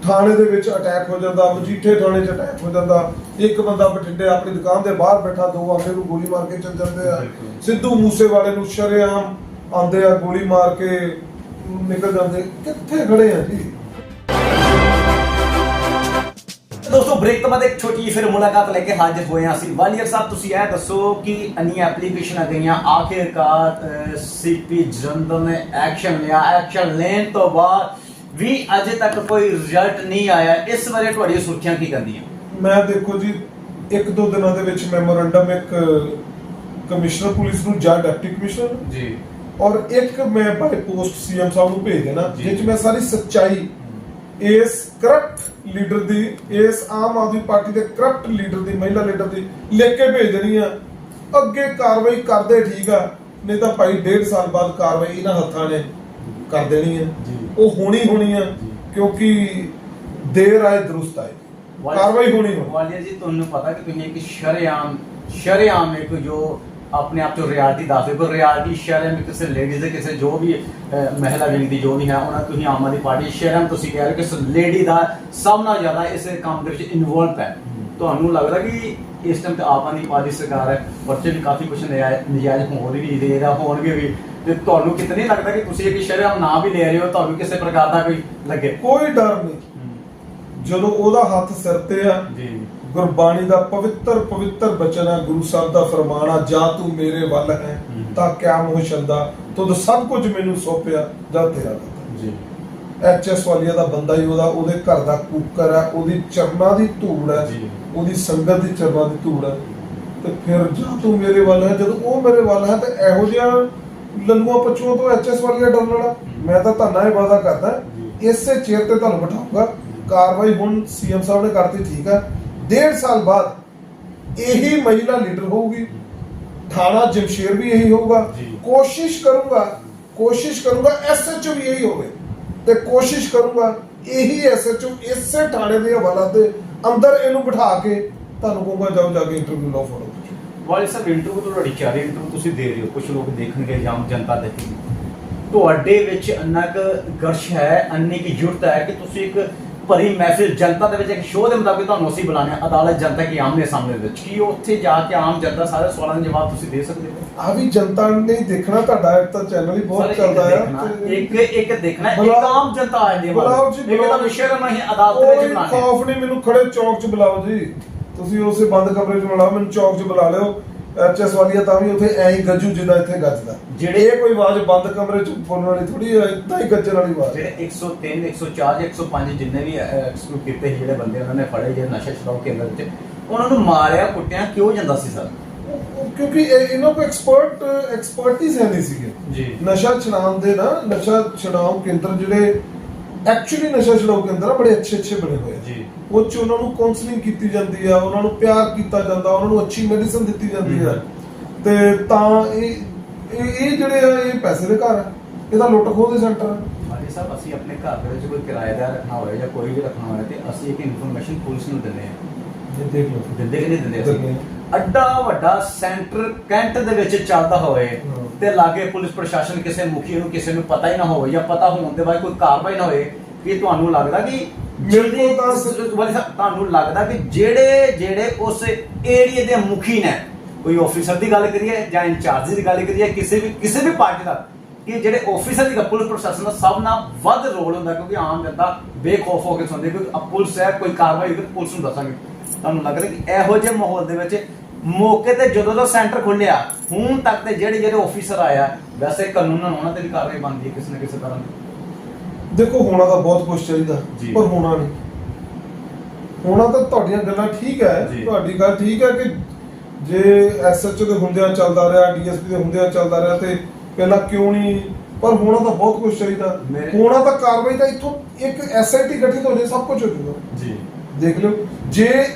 ਥਾਣੇ ਦੇ ਵਿੱਚ ਅਟੈਕ ਹੋ ਜਾਂਦਾ, ਮਜੀਠੇ ਥਾਣੇ 'ਚ ਅਟੈਕ ਹੋ ਜਾਂਦਾ। ਇੱਕ ਬੰਦਾ ਬਠਿੰਡੇ ਆਪਣੀ ਦੁਕਾਨ ਦੇ ਬਾਹਰ ਬੈਠਾ, ਦੋ ਆਂਦੇ ਨੂੰ ਗੋਲੀ ਮਾਰ ਕੇ ਚੱਲ ਜਾਂਦੇ ਆ। ਸਿੱਧੂ ਮੂਸੇਵਾਲੇ ਨੂੰ ਸ਼ਰੇਆਮ ਆਂਦੇ ਆ ਗੋਲੀ ਮਾਰ ਕੇ ਨਿਕਲ ਜਾਂਦੇ। ਕਿੱਥੇ ਖੜੇ ਆ ਜੀ? ਦੋਸਤੋ ਬ੍ਰੇਕ ਤੋਂ ਬਾਅਦ ਇੱਕ ਛੋਟੀ ਜਿਹੀ ਫਿਰ ਮੁਲਾਕਾਤ ਲੈ ਕੇ ਹਾਜ਼ਰ ਹੋਏ ਹਾਂ ਅਸੀਂ। ਵਾਲੀਅਰ ਸਾਹਿਬ ਤੁਸੀਂ ਇਹ ਦੱਸੋ ਕਿ ਅਨੀ ਐਪਲੀਕੇਸ਼ਨਾਂ ਗਈਆਂ। ਆਖਿਰਕਾਰ ਸੀਪੀ ਜਲੰਧਰ ਨੇ ਐਕਸ਼ਨ ਲਿਆ। ਐਕਸ਼ਨ ਲੈਣ ਤੋਂ ਬਾਅਦ ਵੀ ਅਜੇ ਤੱਕ ਕੋਈ ਰਿਜ਼ਲਟ ਨਹੀਂ ਆਇਆ। ਇਸ ਬਾਰੇ ਤੁਹਾਡੀਆਂ ਸੁਰਖੀਆਂ ਕੀ ਕਰਦੀਆਂ? ਮੈਂ ਦੇਖੋ ਜੀ ਇੱਕ ਦੋ ਦਿਨਾਂ ਦੇ ਵਿੱਚ ਮੈਮੋਰੰਡਮ ਇੱਕ ਕਮਿਸ਼ਨਰ ਪੁਲਿਸ ਨੂੰ ਜਾਂ ਡਿਪਟੀ ਕਮਿਸ਼ਨਰ ਜੀ। ਔਰ ਇੱਕ ਮੈਂ ਬਾਈ ਪੋਸਟ ਸੀਐਮ ਸਾਹਿਬ ਨੂੰ ਭੇਜ ਦੇਣਾ। ਜਿਸ 'ਚ ਮੈਂ ਸਾਰੀ ਸੱਚਾਈ ਇਸ ਕਰਪਟ ਲੀਡਰ ਦੀ ਇਸ ਆਮ ਆਦਮੀ ਪਾਰਟੀ ਦੇ ਕਰਪਟ ਲੀਡਰ ਦੀ ਮਹਿਲਾ ਲੀਡਰ ਦੀ ਲਿਖ ਕੇ ਭੇਜ ਦੇਣੀ ਆ। ਅੱਗੇ ਕਾਰਵਾਈ ਕਰਦੇ ਠੀਕ ਆ ਨਹੀਂ ਤਾਂ ਭਾਈ ਡੇਢ ਸਾਲ ਬਾਅਦ ਕਾਰਵਾਈ ਇਹਨਾਂ ਹੱਥਾਂ ਨੇ ਕਰ ਦੇਣੀ ਆ। ਉਹ ਹੋਣੀ ਹੋਣੀ ਆ ਕਿਉਂਕਿ ਦੇਰ ਆਏ ਦਰੁਸਤ ਆਏ। ਕਾਰਵਾਈ ਹੋਣੀ ਹੋਣੀ ਵਾਲੀਆ ਜੀ ਤੁਹਾਨੂੰ ਪਤਾ ਕਿ ਤੁਸੀਂ ਇੱਕ ਸ਼ਰੇਆਮ ਸ਼ਰੇਆਮ ਇੱਕ ਜੋ ਆਪਣੇ ਆਪ ਤੋਂ ਰਿਆਲਟੀ ਦੱਸਦੇ ਕੋ ਰਿਆਲਟੀ ਸ਼ਰੇਆਮ ਕਿਸੇ ਲੇਡੀਜ਼ ਦੇ ਕਿਸੇ ਜੋ ਵੀ ਮਹਿਲਾ ਵਿੰਗ ਦੀ ਜੋ ਵੀ ਹੈ ਉਹਨਾਂ ਤੁਸੀਂ ਆਮ ਆਦਮੀ ਪਾਰਟੀ ਸ਼ਰੇਆਮ ਤੁਸੀਂ ਕਹਿ ਰਹੇ ਕਿ ਲੇਡੀ ਦਾ ਸਭ ਨਾਲੋਂ ਜ਼ਿਆਦਾ ਇਸ ਕੰਮ ਦੇ ਵਿੱਚ ਇਨਵੋਲਵ ਹੈ। ਤੁਹਾਨੂੰ ਲੱਗਦਾ ਕਿ ਇਸ ਟਾਈਮ ਤੇ ਆਪ ਆਦਮੀ ਪਾਰਟੀ ਸਰਕਾਰ ਹੈ ਬੱਚੇ ਵੀ ਕਾਫੀ ਕੁਝ ਨਜਾਇਜ਼ ਹੋ ਵੀ ਰਹੇ ਆ ਹੋਣਗੇ ਵੀ। ਤੇ ਤੁਹਾਨੂੰ ਕਿਤਨੇ ਲੱਗਦਾ ਕਿ ਤੁਸੀਂ ਇੱਕ ਸ਼ਰੇਆਮ ਨਾਂ ਵੀ ਲੈ ਰਹੇ ਹੋ ਤੁਹਾਨੂੰ ਕਿਸੇ ਪ੍ਰਕਾਰ ਦਾ ਕੋਈ ਲੱਗੇ? ਕੋਈ ਡਰ ਨਹੀਂ। ਜਦੋਂ ਉਹਦਾ ਹੱਥ ਸਿਰ ਤੇ ਆ ਜੀ। ਗੁਰਬਾਣੀ ਦਾ ਪਵਿੱਤਰ ਪਵਿੱਤਰ ਬਚਨ ਹੈ ਗੁਰੂ ਸਾਹਿਬ ਦਾ ਫਰਮਾਨ ਆ ਜਾ ਤੂੰ ਮੇਰੇ ਵੱਲ ਹੈ। ਤਾਂ ਕਿਆ ਮੋਹ ਛੰਦਾ ਤੁਧ ਸਭ ਕੁਝ ਮੈਨੂੰ ਸੌਪਿਆ ਜਾ ਤੇਰਾ ਜੀ। ਐਚਐਸ ਵਾਲੀਆ ਦਾ ਬੰਦਾ ਹੀ ਉਹਦਾ ਉਹਦੇ ਘਰ ਦਾ ਕੁੱਕਰ ਹੈ ਉਹਦੀ ਚਰਨਾਂ ਦੀ ਧੂੜ ਹੈ। ਉਹਦੀ ਸੰਗਤ ਦੀ ਚਰਨਾਂ ਦੀ ਧੂੜ ਹੈ। ਤੇ ਫਿਰ ਜਾ ਤੂੰ ਮੇਰੇ ਵੱਲ ਹੈ ਜਦੋਂ ਉਹ ਮੇਰੇ ਵੱਲ ਹੈ ਤੇ ਇਹੋ ਜਿਹਾ ਲੰਗੂਆਂ ਪਛੂਆਂ ਤੋਂ ਐਚਐਸ ਵਾਲੀਆ ਡਰਨ ਵਾਲਾ। ਮੈਂ ਤਾਂ ਧੰਨਾ ਇਹ ਵਾਦਾ ਕਰਦਾ ਇਸੇ ਚੇਅਰ ਤੇ ਤੁਹਾਨੂੰ ਬਿਠਾਊਂਗਾ ਕਾਰਵਾਈ ਹੁਣ ਸੀਐਮ ਸਾਹਿਬ ਨੇ ਕਰਤੀ ਠੀਕ ਹੈ। ਡੇਢ ਸਾਲ ਬਾਅਦ ਇਹੀ ਮਹਿਲਾ ਲੀਡਰ ਹੋਊਗੀ ਥਾਣਾ ਜਮਸ਼ੇਰ ਵੀ ਇਹੀ ਹੋਊਗਾ। ਕੋਸ਼ਿਸ਼ ਕਰੂੰਗਾ ਕੋਸ਼ਿਸ਼ ਕਰੂੰਗਾ ਐਸਐਚਓ ਵੀ ਇਹੀ ਹੋਵੇ ਤੇ ਕੋਸ਼ਿਸ਼ ਕਰੂੰਗਾ ਇਹੀ ਐਸਐਚਓ ਇਸੇ ਥਾਣੇ ਦੇ ਹਵਾਲਾ ਦੇ ਅੰਦਰ ਇਹਨੂੰ ਬਿਠਾ ਕੇ ਤੁਹਾਨੂੰ ਕਹੂੰਗਾ ਜਾਓ ਜਾ ਕੇ ਇੰਟਰਵਿਊ ਲਓ ਫੜੋ। ਵਾਲੇ ਸਾਹਿਬ ਇੰਟਰਵਿਊ ਤੁਹਾਡੀ ਚਾਰੀ ਇੰਟਰਵਿਊ ਤੁਸੀਂ ਦੇ ਰਹੇ ਹੋ ਕੁਝ ਲੋਕ ਦੇਖਣਗੇ ਜਾਂ ਜਨਤਾ ਦੇਖੇਗੀ। ਤੁਹਾਡੇ ਵਿੱਚ ਇੰਨਾ ਕੁ ਗਰਸ਼ ਹੈ ਇੰਨੀ ਕੁ ਹੈ ਕਿ ਤੁਸੀਂ ਇੱਕ ਭਰੀ ਮਹਿਫਿਲ ਜਨਤਾ ਦੇ ਵਿੱਚ ਇੱਕ ਸ਼ੋਅ ਦੇ ਮੁਤਾਬਿਕ ਤੁਹਾਨੂੰ ਅਸੀਂ ਬੁਲਾਣੇ ਅਦਾਲਤ ਜਨਤਾ ਕੀ ਆਮਨੇ ਸਾਹਮਣੇ ਵਿੱਚ। ਕੀ ਉੱਥੇ ਜਾ ਕੇ ਆਮ ਜਨਤਾ ਸਾਰੇ ਸਵਾਲਾਂ ਦੇ ਜਵਾਬ ਤੁਸੀਂ ਦੇ ਸਕਦੇ ਹੋ? ਆ ਵੀ ਜਨਤਾ ਨੇ ਦੇਖਣਾ ਤੁਹਾਡਾ ਇੱਕ ਤਾਂ ਚੈਨਲ ਹੀ ਬਹੁਤ ਚੱਲਦਾ ਆ ਇੱਕ ਇੱਕ ਦੇਖਣਾ। ਇੱਕ ਆਮ ਜਨਤਾ ਆ ਜਾਂਦੀ ਹੈ ਇੱਕ ਤਾਂ ਬੁਲਾਓ। ਵਿਸ਼ੇ ਨੂੰ ਅਸੀਂ ਅਦਾਲਤ ਦੇ ਵਿੱਚ ਕੋਈ ਬਣਾਉਣਾ ਖੌਫ ਨਹੀਂ ਮੈਨੂੰ ਖੜੇ ਚੌਕ 'ਚ ਬੁਲਾਓ ਜੀ। ਤੁਸੀਂ ਉਸੇ ਬੰਦ ਕਮਰੇ 'ਚ ਬੁਲਾਓ ਮੈਨੂੰ ਚੌਕ 'ਚ ਬੁਲਾ ਲਿਓ। ਐਚਐਸ ਵਾਲੀਆ ਤਾਂ ਵੀ ਉੱਥੇ ਐਂ ਹੀ ਗੱਜੂ ਜਿੱਦਾਂ ਇੱਥੇ ਗੱਜਦਾ। ਜਿਹੜੇ- ਇਹ ਕੋਈ ਆਵਾਜ਼ ਬੰਦ ਕਮਰੇ 'ਚ ਬੋਲਣ ਵਾਲੀ ਥੋੜੀ ਇਦਾਂ ਹੀ ਗੱਜਣ ਵਾਲੀ ਆਵਾਜ਼। ਜਿਹੜੇ 103 104 105 ਜਿੰਨੇ ਵੀ ਐਕਸਕਿਊਟ ਕੀਤੇ ਜਿਹੜੇ ਬੰਦੇ ਉਹਨਾਂ ਨੇ ਫੜੇ ਜਿਹੜੇ ਨਸ਼ਾ ਛਡਾਓ ਕੇਂਦਰ ਵਿੱਚ। ਉਹਨਾਂ ਨੂੰ ਮਾਰਿਆ ਕੁੱਟਿਆ ਕਿਉਂ ਜਾਂਦਾ ਸੀ ਸਰ? ਕਿਉਂਕਿ ਇਹ- ਇਹਨਾਂ ਕੋ ਐਕਸਪਰਟ ਐਕਸਪਰਟਿਸ ਹੈ ਨਹੀਂ ਸੀਗੇ। ਜੀ। ਨਸ਼ਾ ਛਡਾਉਣ ਦੇ ਨਾ ਨਸ਼ਾ ਛਡਾਉ ਕੇਂਦਰ ਜਿਹੜੇ ਐਕਚੁਅਲੀ ਨਸ਼ਾ ਛਡਾਉ ਕੇਂਦਰ ਆ ਬੜੇ ਅੱਛੇ ਅੱਛੇ ਬਣੇ ਹੋਏ ਆ। ਜੀ। ਉਹ ਚ ਉਹਨਾਂ ਨੂੰ ਕਾਉਂਸਲਿੰਗ ਕੀਤੀ ਜਾਂਦੀ ਆ ਉਹਨਾਂ ਨੂੰ ਪਿਆਰ ਕੀਤਾ ਜਾਂਦਾ ਉਹਨਾਂ ਨੂੰ ਅੱਛੀ ਮੈਡੀਸਨ ਦਿੱਤੀ ਜਾਂਦੀ ਆ। ਤੇ ਤਾਂ ਇਹ ਇਹ ਇਹ ਜਿਹੜੇ ਆ ਇਹ ਪੈਸੇ ਦੇ ਘਰ ਆ। ਇਹਦਾ ਲੁੱਟ ਖੋਹ ਦੇ ਸੈਂਟਰ ਆ। ਮਾਲੀ ਸਾਹਿਬ ਅਸੀਂ ਆਪਣੇ ਘਰ ਦੇ ਵਿੱਚ ਕੋਈ ਕਿਰਾਏਦਾਰ ਰੱਖਣਾ ਹੋਵੇ ਜਾਂ ਕੋਈ ਵੀ ਰੱਖਣਾ ਹੋਵੇ ਤੇ ਅਸੀਂ ਇੱਕ ਇਨਫੋਰਮੇਸ਼ਨ ਪੁਲਿਸ ਨੂੰ ਦਿੰਦੇ ਹਾਂ। ਇਹ ਦੇਖ ਲਓ। ਦਿੰਦੇ ਕਿ ਨਹੀਂ ਦਿੰਦੇ ਅਸੀਂ? ਅੱਡਾ ਵੱਡਾ ਸੈਂਟਰ ਕੈਂਟ ਦੇ ਵਿੱਚ ਚੱਲਦਾ ਹੋਵੇ। ਤੇ ਲਾਗੇ ਪੁਲਿਸ ਪ੍ਰਸ਼ਾਸਨ ਕਿਸੇ ਮੁਖੀ ਨੂੰ ਕਿਸੇ ਨੂੰ ਪਤਾ ਹੀ ਨਾ ਹੋਵੇ ਜਾਂ ਪਤਾ ਹੋਣ ਦੇ ਬਾਅਦ ਕੋਈ ਕਾਰਵਾਈ ਨਾ ਹੋਵੇ ਕਿ ਤੁਹਾਨੂੰ ਲੱਗਦਾ ਕਿ ਜਿਹੜੀ- ਤੁਹਾਨੂੰ ਲੱਗਦਾ ਕਿ ਜਿਹੜੇ ਜਿਹੜੇ ਉਸ ਏਰੀਏ ਦੇ ਮੁਖੀ ਨੇ ਕੋਈ ਆਫੀਸਰ ਦੀ ਗੱਲ ਕਰੀਏ ਜਾਂ ਇੰਚਾਰਜ ਦੀ ਗੱਲ ਕਰੀਏ ਕਿਸੇ ਵੀ ਕਿਸੇ ਵੀ ਪਾਰਟੀ ਦਾ ਕਿ ਜਿਹੜੇ ਆਫੀਸਰ ਦੀ ਪੁਲਿਸ ਪ੍ਰਸ਼ਾਸਨ ਦਾ ਸਭ ਨਾਲ ਵੱਧ ਰੋਲ ਹੁੰਦਾ ਕਿਉਂਕਿ ਆਮ ਜਨਤਾ ਬੇਖੌਫ ਹੋ ਕੇ ਸੁਣਦੀ ਕਿ ਪੁਲਿਸ ਹੈ ਕੋਈ ਕਾਰਵਾਈ ਤਾਂ ਪੁਲਿਸ ਨੂੰ ਦੱਸਾਂਗੇ ਤੁਹਾਨੂੰ ਲੱਗਦਾ ਕਿ ਇਹੋ ਜਿਹੇ ਮਾਹੌਲ ਦੇ ਵਿੱਚ ਮੌਕੇ ਤੇ ਜਦੋਂ ਦਾ ਸੈਂਟਰ ਖੁੱਲਿਆ ਹੁਣ ਤੱਕ ਤੇ ਜਿਹੜੇ ਜਿਹੜੇ ਆਫੀਸਰ ਆਇਆ ਵੈਸੇ ਕਾਨੂੰਨ ਉਹਨਾਂ ਤੇ ਵੀ ਕਾਰਵਾਈ ਬਣਦੀ ਹੈ ਕਿਸੇ ਨਾ ਕਿਸੇ ਤਰ੍ਹਾਂ ਦੀ। ਦੇਖੋ ਹੋਣਾ ਤਾਂ ਬਹੁਤ ਕੁਝ ਚਾਹੀਦਾ ਜੀ। ਪਰ ਹੋਣਾ ਨਹੀਂ। ਹੋਣਾ ਤਾਂ ਤੁਹਾਡੀਆਂ ਗੱਲਾਂ ਠੀਕ ਹੈ ਜੀ। ਤੁਹਾਡੀ ਗੱਲ ਠੀਕ ਹੈ ਕਿ ਜੇ ਐਸਐਚਓ ਦੇ ਹੁੰਦਿਆਂ ਚੱਲਦਾ ਰਿਹਾ ਡੀਐਸਪੀ ਦੇ ਹੁੰਦਿਆਂ ਚੱਲਦਾ ਰਿਹਾ ਤੇ ਪਹਿਲਾਂ ਕਿਉਂ ਨਹੀਂ ਪਰ ਹੋਣਾ ਤਾਂ ਬਹੁਤ ਕੁਝ ਚਾਹੀਦਾ। ਮੇਰੇ- ਹੋਣਾ ਤਾਂ ਕਾਰਵਾਈ ਤਾਂ ਇੱਥੋਂ ਇੱਕ ਐਸਆਈਟੀ ਗਠਿਤ ਹੋ ਜੇ ਸਭ ਕੁਝ ਹੋ ਜਾਊਗਾ। ਜੀ। ਦੇਖ ਲਓ ਜੇ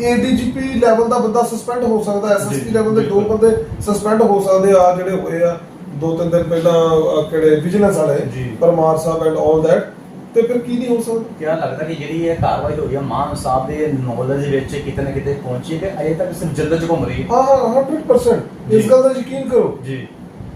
ਏਡੀਜੀਪੀ ਲੈਵਲ ਦਾ ਬੰਦਾ ਸਸਪੈਂਡ ਹੋ ਸਕਦਾ ਐਸਐਸਪੀ ਲੈਵਲ ਦੇ ਦੋ। ਬੰਦੇ ਸਸਪੈਂਡ ਹੋ ਸਕਦੇ ਆ ਜਿਹੜੇ ਹੋਏ ਆ ਦੋ ਤਿੰਨ ਦਿਨ ਪਹਿਲਾਂ ਅਹ, ਕਿਹੜੇ ਵਿਜੀਲੈਂਸ ਵਾਲੇ ਜੀ। ਪਰਮਾਰ ਸਾਹਿਬ ਐਂਡ ਆਲ ਦੈਟ ਤੇ ਫਿਰ ਕੀ ਨਹੀਂ ਹੋ ਸਕਦਾ? ਕਿਆ ਲੱਗਦਾ ਕਿ ਜਿਹੜੀ ਇਹ ਕਾਰਵਾਈ ਹੋਈ ਹੈ ਮਾਨ ਸਾਹਿਬ ਦੇ ਨੌਲੇਜ ਵਿੱਚ ਕਿਤੇ ਨਾ ਕਿਤੇ ਪਹੁੰਚੀ ਹੈ ਕਿ ਅਜੇ ਤੱਕ ਸਿਰਫ ਜਲਦ ਚ ਘੁੰਮ ਰਹੀ ਹੈ? ਹਾਂ ਹਾਂ 100% ਇਸ ਜੀ। ਗੱਲ ਦਾ ਯਕੀਨ ਕਰੋ। ਜੀ।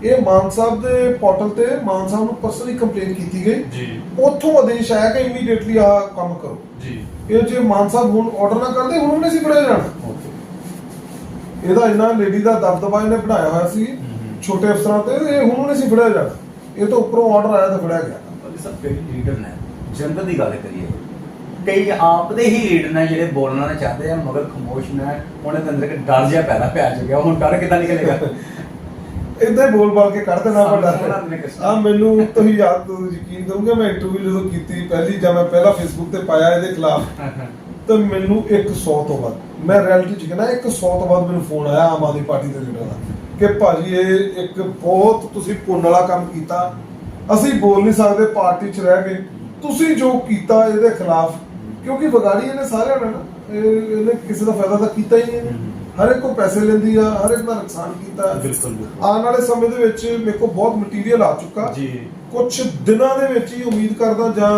ਇਹ ਮਾਨ ਸਾਹਿਬ ਦੇ ਪੋਰਟਲ ਤੇ ਮਾਨ ਸਾਹਿਬ ਨੂੰ ਪਰਸਨਲੀ ਕੰਪਲੇਨ ਕੀਤੀ ਗਈ। ਜੀ। ਉੱਥੋਂ ਆਦੇਸ਼ ਆਇਆ ਕਿ ਇਮੀਡੀਏਟਲੀ ਆ ਕੰਮ ਕਰੋ। ਜੀ। ਇਹ ਜੇ ਮਾਨ ਸਾਹਿਬ ਹੁਣ ਆਰਡਰ ਨਾ ਕਰਦੇ, ਹੁਣ ਉਹਨੇ ਸੀ ਫੜਿਆ ਜਾਣਾ। ਓਕੇ ਇਹਦਾ ਇੰਨਾ ਲੇਡੀ ਦਾ ਦਬਦਬਾ ਇਹਨੇ ਬਣਾਇਆ ਹੋਇਆ ਸੀ ਹਮ। ਛੋਟੇ ਅਫਸਰਾਂ ਤੇ, ਇਹ ਹੁਣ ਉਹਨੇ ਸੀ ਫੜਿਆ ਜਾਣਾ। ਇਹ ਤਾਂ ਉੱਪਰੋਂ ਆਰਡਰ ਆਇਆ ਤਾਂ ਫੜਿਆ ਗਿਆ। ਇਹ ਸਭ ਕਈ ਲੀਡਰ ਨੇ ਜਨਤਾ ਦੀ ਗੱਲ ਕਰੀਏ। ਕਈ ਆਪ ਦੇ ਹੀ ਲੀਡਰ ਨੇ ਜਿਹੜੇ ਬੋਲਣਾ ਨਾ ਚਾਹਦੇ ਆ, ਮਗਰ ਖਮੋਸ਼ ਨੇ, ਉਹਨਾਂ ਦੇ ਅੰਦਰ ਇੱਕ ਡਰ ਜਿਹਾ ਪੈਦਾ ਪਿਆ ਚੁੱਕਿਆ। ਹੁਣ ਡਰ ਕਿੱਦਾਂ ਨਿਕਲੇਗਾ? ਇਦਾਂ ਹੀ ਬੋਲ ਬਾਲ ਕੇ ਕੱਢ ਦੇਣਾ ਵੱਡਾ। ਆ ਮੈਨੂੰ ਤੁਸੀਂ ਯਾਦ ਯਕੀਨ ਕਰੋਗੇ ਮੈਂ ਇੰਟਰਵਿਊ ਜਦੋਂ ਕੀਤੀ ਪਹਿਲੀ ਜਾਂ ਮੈਂ ਪਹਿਲਾ ਫੇਸਬੁੱਕ ਤੇ ਪਾਇਆ ਇਹਦੇ ਖਿਲਾਫ ਤਾਂ ਮੈਨੂੰ 100 ਤੋਂ ਵੱਧ ਮੈਂ ਰਿਐਲਿਟੀ ਚ ਕਹਿੰਦਾ 100 ਤੋਂ ਵੱਧ ਮੈਨੂੰ ਫੋਨ ਆਇਆ ਆਮ ਆਦਮੀ ਪਾਰਟੀ ਦੇ ਲੀਡਰ ਦਾ ਕਿ ਭਾਜੀ ਇਹ ਇੱਕ ਬਹੁਤ ਤੁਸੀਂ ਪੁੰਨ ਵਾਲਾ ਕੰਮ ਕੀਤਾ ਅਸੀਂ ਬੋਲ ਨਹੀਂ ਸਕਦੇ ਪਾਰਟੀ 'ਚ ਰਹਿ ਕੇ ਤੁਸੀਂ ਜੋ ਕੀਤਾ ਇਹਦੇ ਖਿਲਾਫ ਕਿਉਂਕਿ ਵਿਗਾੜੀ ਇਹਨੇ ਸਾਰਿਆਂ ਨੇ ਨਾ ਇਹ- ਇਹਨੇ ਕਿਸੇ ਦਾ ਫਾਇਦਾ ਤਾਂ ਕੀਤਾ ਹੀ ਨਹੀਂ। ਇਹਨੇ। ਹਰ ਇੱਕ ਕੋ ਪੈਸੇ ਲੈਂਦੀ ਆ ਹਰ ਇੱਕ ਦਾ ਨੁਕਸਾਨ ਕੀਤਾ। ਬਿਲਕੁਲ ਆਉਣ ਵਾਲੇ ਸਮੇਂ ਦੇ ਵਿੱਚ ਮੇਰੇ ਕੋਲ ਬਹੁਤ ਮਟੀਰੀਅਲ ਆ ਚੁੱਕਾ। ਜੀ। ਕੁਝ ਦਿਨਾਂ ਦੇ ਵਿੱਚ ਹੀ ਉਮੀਦ ਕਰਦਾ ਜਾਂ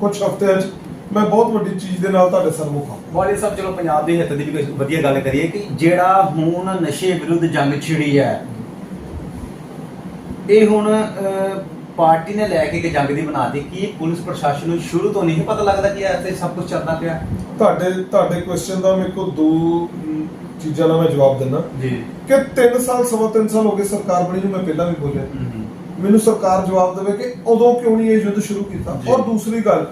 ਕੁਝ ਹਫ਼ਤਿਆਂ 'ਚ ਮੈਂ ਬਹੁਤ ਵੱਡੀ ਚੀਜ਼ ਦੇ ਨਾਲ ਤੁਹਾਡੇ ਸਾਹਮਣੇ ਆਵਾਂ। ਵਾਲੀ ਸਾਹਿਬ ਚਲੋ ਪੰਜਾਬ ਦੇ ਹਿੱਤ ਦੀ ਵੀ ਕੋਈ ਵਧੀਆ ਗੱਲ ਕਰੀਏ ਕਿ ਜਿਹੜਾ ਹੁਣ ਨਸ਼ੇ ਵਿਰੁੱਧ ਜੰਗ ਛਿੜੀ ਹੈ ਇਹ ਹੁਣ ਪਾਰਟੀ ਨੇ ਲੈ ਕੇ ਇੱਕ ਜੰਗ ਦੀ ਬਣਾ ਦਿੱਤੀ। ਕੀ ਪੁਲਿਸ ਪ੍ਰਸ਼ਾਸਨ ਨੂੰ ਸ਼ੁਰੂ ਤੋਂ ਨਹੀਂ ਪਤਾ ਲੱਗਦਾ ਕਿ ਐਸੇ ਸਭ ਕੁਝ ਚੱਲਦਾ ਪਿਆ? ਤੁਹਾਡੇ ਤੁਹਾਡੇ ਕੁਐਸਚਨ ਦਾ ਮੇਰੇ ਕੋਲ ਦੋ ਚੀਜ਼ਾਂ ਦਾ ਮੈਂ ਜਵਾਬ ਦਿੰਦਾ। ਜੀ। ਕਿ 3 ਸਾਲ ਸਵਾ 3 ਸਾਲ ਹੋ ਗਏ ਸਰਕਾਰ ਬਣੀ ਨੂੰ ਮੈਂ ਪਹਿਲਾਂ ਵੀ ਬੋਲਿਆ। ਮੈਨੂੰ ਸਰਕਾਰ ਜਵਾਬ ਦੇਵੇ ਕਿ ਉਦੋਂ ਕਿਉਂ ਨਹੀਂ ਇਹ ਯੁੱਧ ਸ਼ੁਰੂ ਕੀਤਾ। ਔਰ ਦੂਸਰੀ ਗੱਲ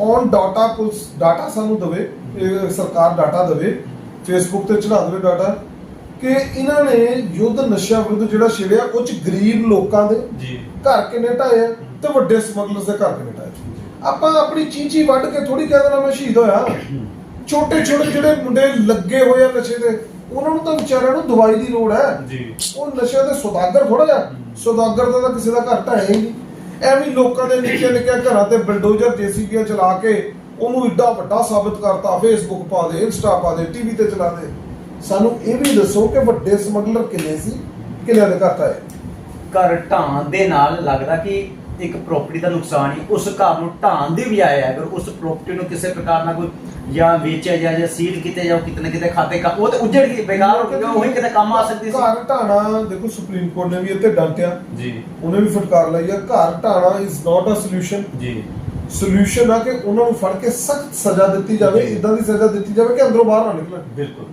ਔਨ ਡਾਟਾ ਪੁਲਿਸ ਡਾਟਾ ਸਾਨੂੰ ਦੇਵੇ ਇਹ ਸਰਕਾਰ ਡਾਟਾ ਦੇਵੇ ਫੇਸਬੁੱਕ ਤੇ ਚੜਾ ਦੇਵੇ ਡਾਟਾ ਕਿ ਇਹਨਾਂ ਨੇ ਯੁੱਧ ਨਸ਼ਾ ਵਿਰੁੱਧ ਜਿਹੜਾ ਛੇੜਿਆ ਉਹ ਚ ਗਰੀਬ ਲੋਕਾਂ ਦੇ ਜੀ। ਘਰ ਕਿੰਨੇ ਢਾਏ ਤੇ ਵੱਡੇ ਸਮਗਲਰਸ ਦੇ ਘਰ ਕਿੰਨੇ ਢਾਏ ਆਪਾਂ ਆਪਣੀ ਚੀਚੀ ਵੱਢ ਕੇ ਥੋੜੀ ਕਹਿ ਦੇਣਾ ਮੈਂ ਸ਼ਹੀਦ ਹੋਇਆ। ਛੋਟੇ ਛੋਟੇ ਜਿਹੜੇ ਮੁੰਡੇ ਲੱਗੇ ਹੋਏ ਆ ਨਸ਼ੇ ਦੇ ਉਹਨਾਂ ਨੂੰ ਤਾਂ ਵਿਚਾਰਿਆਂ ਨੂੰ ਦਵਾਈ ਦੀ ਲੋੜ ਹੈ। ਜੀ। ਉਹ ਨਸ਼ੇ ਦੇ ਸੁਦਾਗਰ ਥੋੜਾ ਜਿਹਾ ਸੁਦਾਗਰ ਦਾ ਤਾਂ ਕਿਸੇ ਦਾ ਘਰ ਢਾਇਆ ਹੀ ਨਹੀਂ। ਐਵੇਂ ਹੀ ਲੋਕਾਂ ਦੇ ਨਿੱਕੇ ਨਿੱਕੇ ਘਰਾਂ ਤੇ ਬਲਡੋਜ਼ਰ ਜੀਸੀਬੀਆਂ ਚਲਾ ਕੇ ਉਹਨੂੰ ਏਡਾ ਵੱਡਾ ਸਾਬਤ ਕਰਤਾ ਫੇਸਬੁੱਕ ਪਾ ਦੇ ਇੰਸਟਾ ਪਾ ਦੇ ਟੀਵੀ ਤੇ ਚਲਾ ਦੇ। ਸਾਨੂੰ ਇਹ ਵੀ ਦੱਸੋ ਕਿ ਵੱਡੇ ਸਮਗਲਰ ਕਿੰਨੇ ਸੀ ਕਿੰਨਿਆਂ ਦੇ ਘਰ ਆਏ ਘਰ ਢਾਣ ਦੇ ਨਾਲ ਲੱਗਦਾ ਕਿ ਇੱਕ ਪ੍ਰਾਪਰਟੀ ਦਾ ਨੁਕਸਾਨ ਹੀ ਉਸ ਘਰ ਨੂੰ ਢਾਣ ਦੀ ਬਜਾਏ ਅਗਰ ਉਸ ਪ੍ਰਾਪਰਟੀ ਨੂੰ ਕਿਸੇ ਪ੍ਰਕਾਰ ਨਾਲ ਕੋਈ ਜਾਂ ਵੇਚਿਆ ਜਾ ਜਾਂ ਸੀਲ ਕੀਤੇ ਜਾ ਕਿਤੇ ਨਾ ਕਿਤੇ ਖਾਤੇ ਕਾ ਉਹ ਤੇ ਉੱਜੜ ਗਈ ਬੇਕਾਰ ਹੋ ਗਈ ਉਹੀ ਕਿਤੇ ਕੰਮ ਆ ਸਕਦੀ ਸੀ। ਘਰ ਢਾਣਾ ਦੇਖੋ ਸੁਪਰੀਮ ਕੋਰਟ ਨੇ ਵੀ ਇੱਥੇ ਡਾਂਟਿਆ ਜੀ। ਉਹਨੇ ਵੀ ਫਟਕਾਰ ਲਾਈ ਆ। ਘਰ ਢਾਣਾ is not a solution ji. Solution ਆ ਕਿ ਉਹਨਾਂ ਨੂੰ ਫੜ ਕੇ ਸਖਤ ਸਜ਼ਾ ਦਿੱਤੀ ਜਾਵੇ। ਇਦਾਂ ਦੀ ਸਜ਼ਾ ਦਿੱਤੀ ਜਾਵੇ ਕਿ ਅੰਦਰੋਂ ਬਾਹਰ ਨਾ ਨਿਕਲਣ। ਬਿਲਕੁਲ।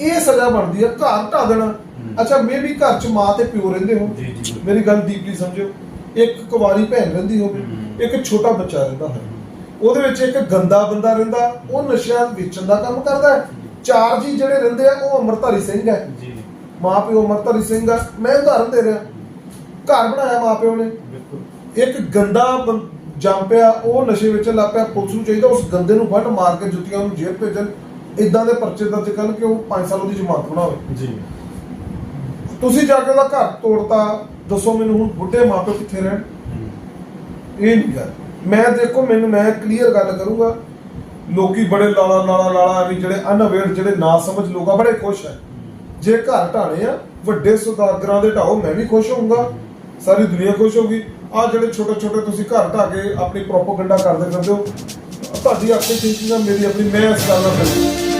ਇਹ ਸਜ਼ਾ ਬਣਦੀ ਆ ਘਰ ਢਾ ਦੇਣਾ। ਅੱਛਾ ਮੇ ਵੀ ਘਰ ਚ ਮਾਂ ਤੇ ਪਿਓ ਰਹਿੰਦੇ ਹੋ ਜੀ, ਜੀ। ਮੇਰੀ ਗੱਲ ਡੀਪਲੀ ਸਮਝਿਓ। ਇੱਕ ਕੁਵਾਰੀ ਭੈਣ ਰਹਿੰਦੀ ਹੋਵੇ। ਇੱਕ ਛੋਟਾ ਬੱਚਾ ਰਹਿੰਦਾ ਹੈ ਉਹਦੇ ਵਿੱਚ ਇੱਕ ਗੰਦਾ ਬੰਦਾ ਰਹਿੰਦਾ ਉਹ ਨਸ਼ਿਆਂ ਵੇਚਣ ਦਾ ਕੰਮ ਕਰਦਾ ਹੈ। ਚਾਰ ਜੀ ਜਿਹੜੇ ਰਹਿੰਦੇ ਆ ਉਹ ਅਮਰਧਾਰੀ ਸਿੰਘ ਹੈ। ਜੀ। ਮਾਂ ਪਿਓ ਅਮਰਧਾਰੀ ਸਿੰਘ ਆ ਮੈਂ ਉਦਾਹਰਨ ਦੇ ਰਿਹਾ। ਘਰ ਬਣਾਇਆ ਮਾਂ ਪਿਓ ਨੇ ਇੱਕ ਗੰਦਾ ਜੰਮ ਪਿਆ ਉਹ ਨਸ਼ੇ ਵਿੱਚ ਲੱਗ ਪਿਆ ਪੁਲਿਸ ਨੂੰ ਚਾਹੀਦਾ ਉਸ ਗੰਦੇ ਨੂੰ ਫੜ ਮਾਰ ਕੇ ਜੁੱਤੀਆਂ ਨੂੰ ਜੇਲ੍ਹ ਭੇਜਣ। ਇਦਾਂ ਦੇ ਪਰਚੇ ਦਰਜ ਕਰਨ ਕਿ ਉਹ 5 ਸਾਲ ਉਹਦੀ ਜ਼ਮਾਨਤ ਬਣਾਵੇ। ਜੀ। ਤੁਸੀਂ ਜਾ ਕੇ ਉਹਦਾ ਘਰ ਤੋੜਤਾ, ਦੱਸੋ ਮੈਨੂੰ ਹੁਣ ਬੁੱਢੇ ਮਾਪੇ ਕਿੱਥੇ ਰਹਿਣ? ਇਹ ਨਹੀਂ ਗੱਲ। ਮੈਂ ਦੇਖੋ, ਮੈਨੂੰ ਮੈਂ ਕਲੀਅਰ ਗੱਲ ਕਰੂੰਗਾ। ਲੋਕੀ ਬੜੇ ਲਾਲਾ ਲਾਲਾ ਲਾਲਾ ਵੀ ਜਿਹੜੇ ਅਨਅਵੇਅਰ ਜਿਹੜੇ ਨਾ ਸਮਝ ਲੋਕਾਂ ਬੜੇ ਖੁਸ਼ ਹੈ ਜੇ ਘਰ ਢਾਣੇ ਆ, ਵੱਡੇ ਸੁਦਾਗਰਾਂ ਦੇ ਢਾਓ, ਮੈਂ ਵੀ ਖੁਸ਼ ਹੋਊਂਗਾ। ਸਾਰੀ ਦੁਨੀਆ ਖੁਸ਼ ਹੋਊਗੀ। ਆ ਜਿਹੜੇ ਛੋਟੇ ਛੋਟੇ ਤੁਸੀਂ ਘਰ ਢਾ ਕੇ ਆਪਣੀ ਪ੍ਰੋਪਗੈਂਡਾ ਕਰਦੇ ਕਰਦੇ ਹੋ, ਤੁਹਾਡੀ ਆਪਣੀ ਥਿੰਕਿੰਗ ਆ ਮੇਰੀ ਆਪਣੀ, ਮੈਂ ਇਸ ਗੱਲ ਨਾਲ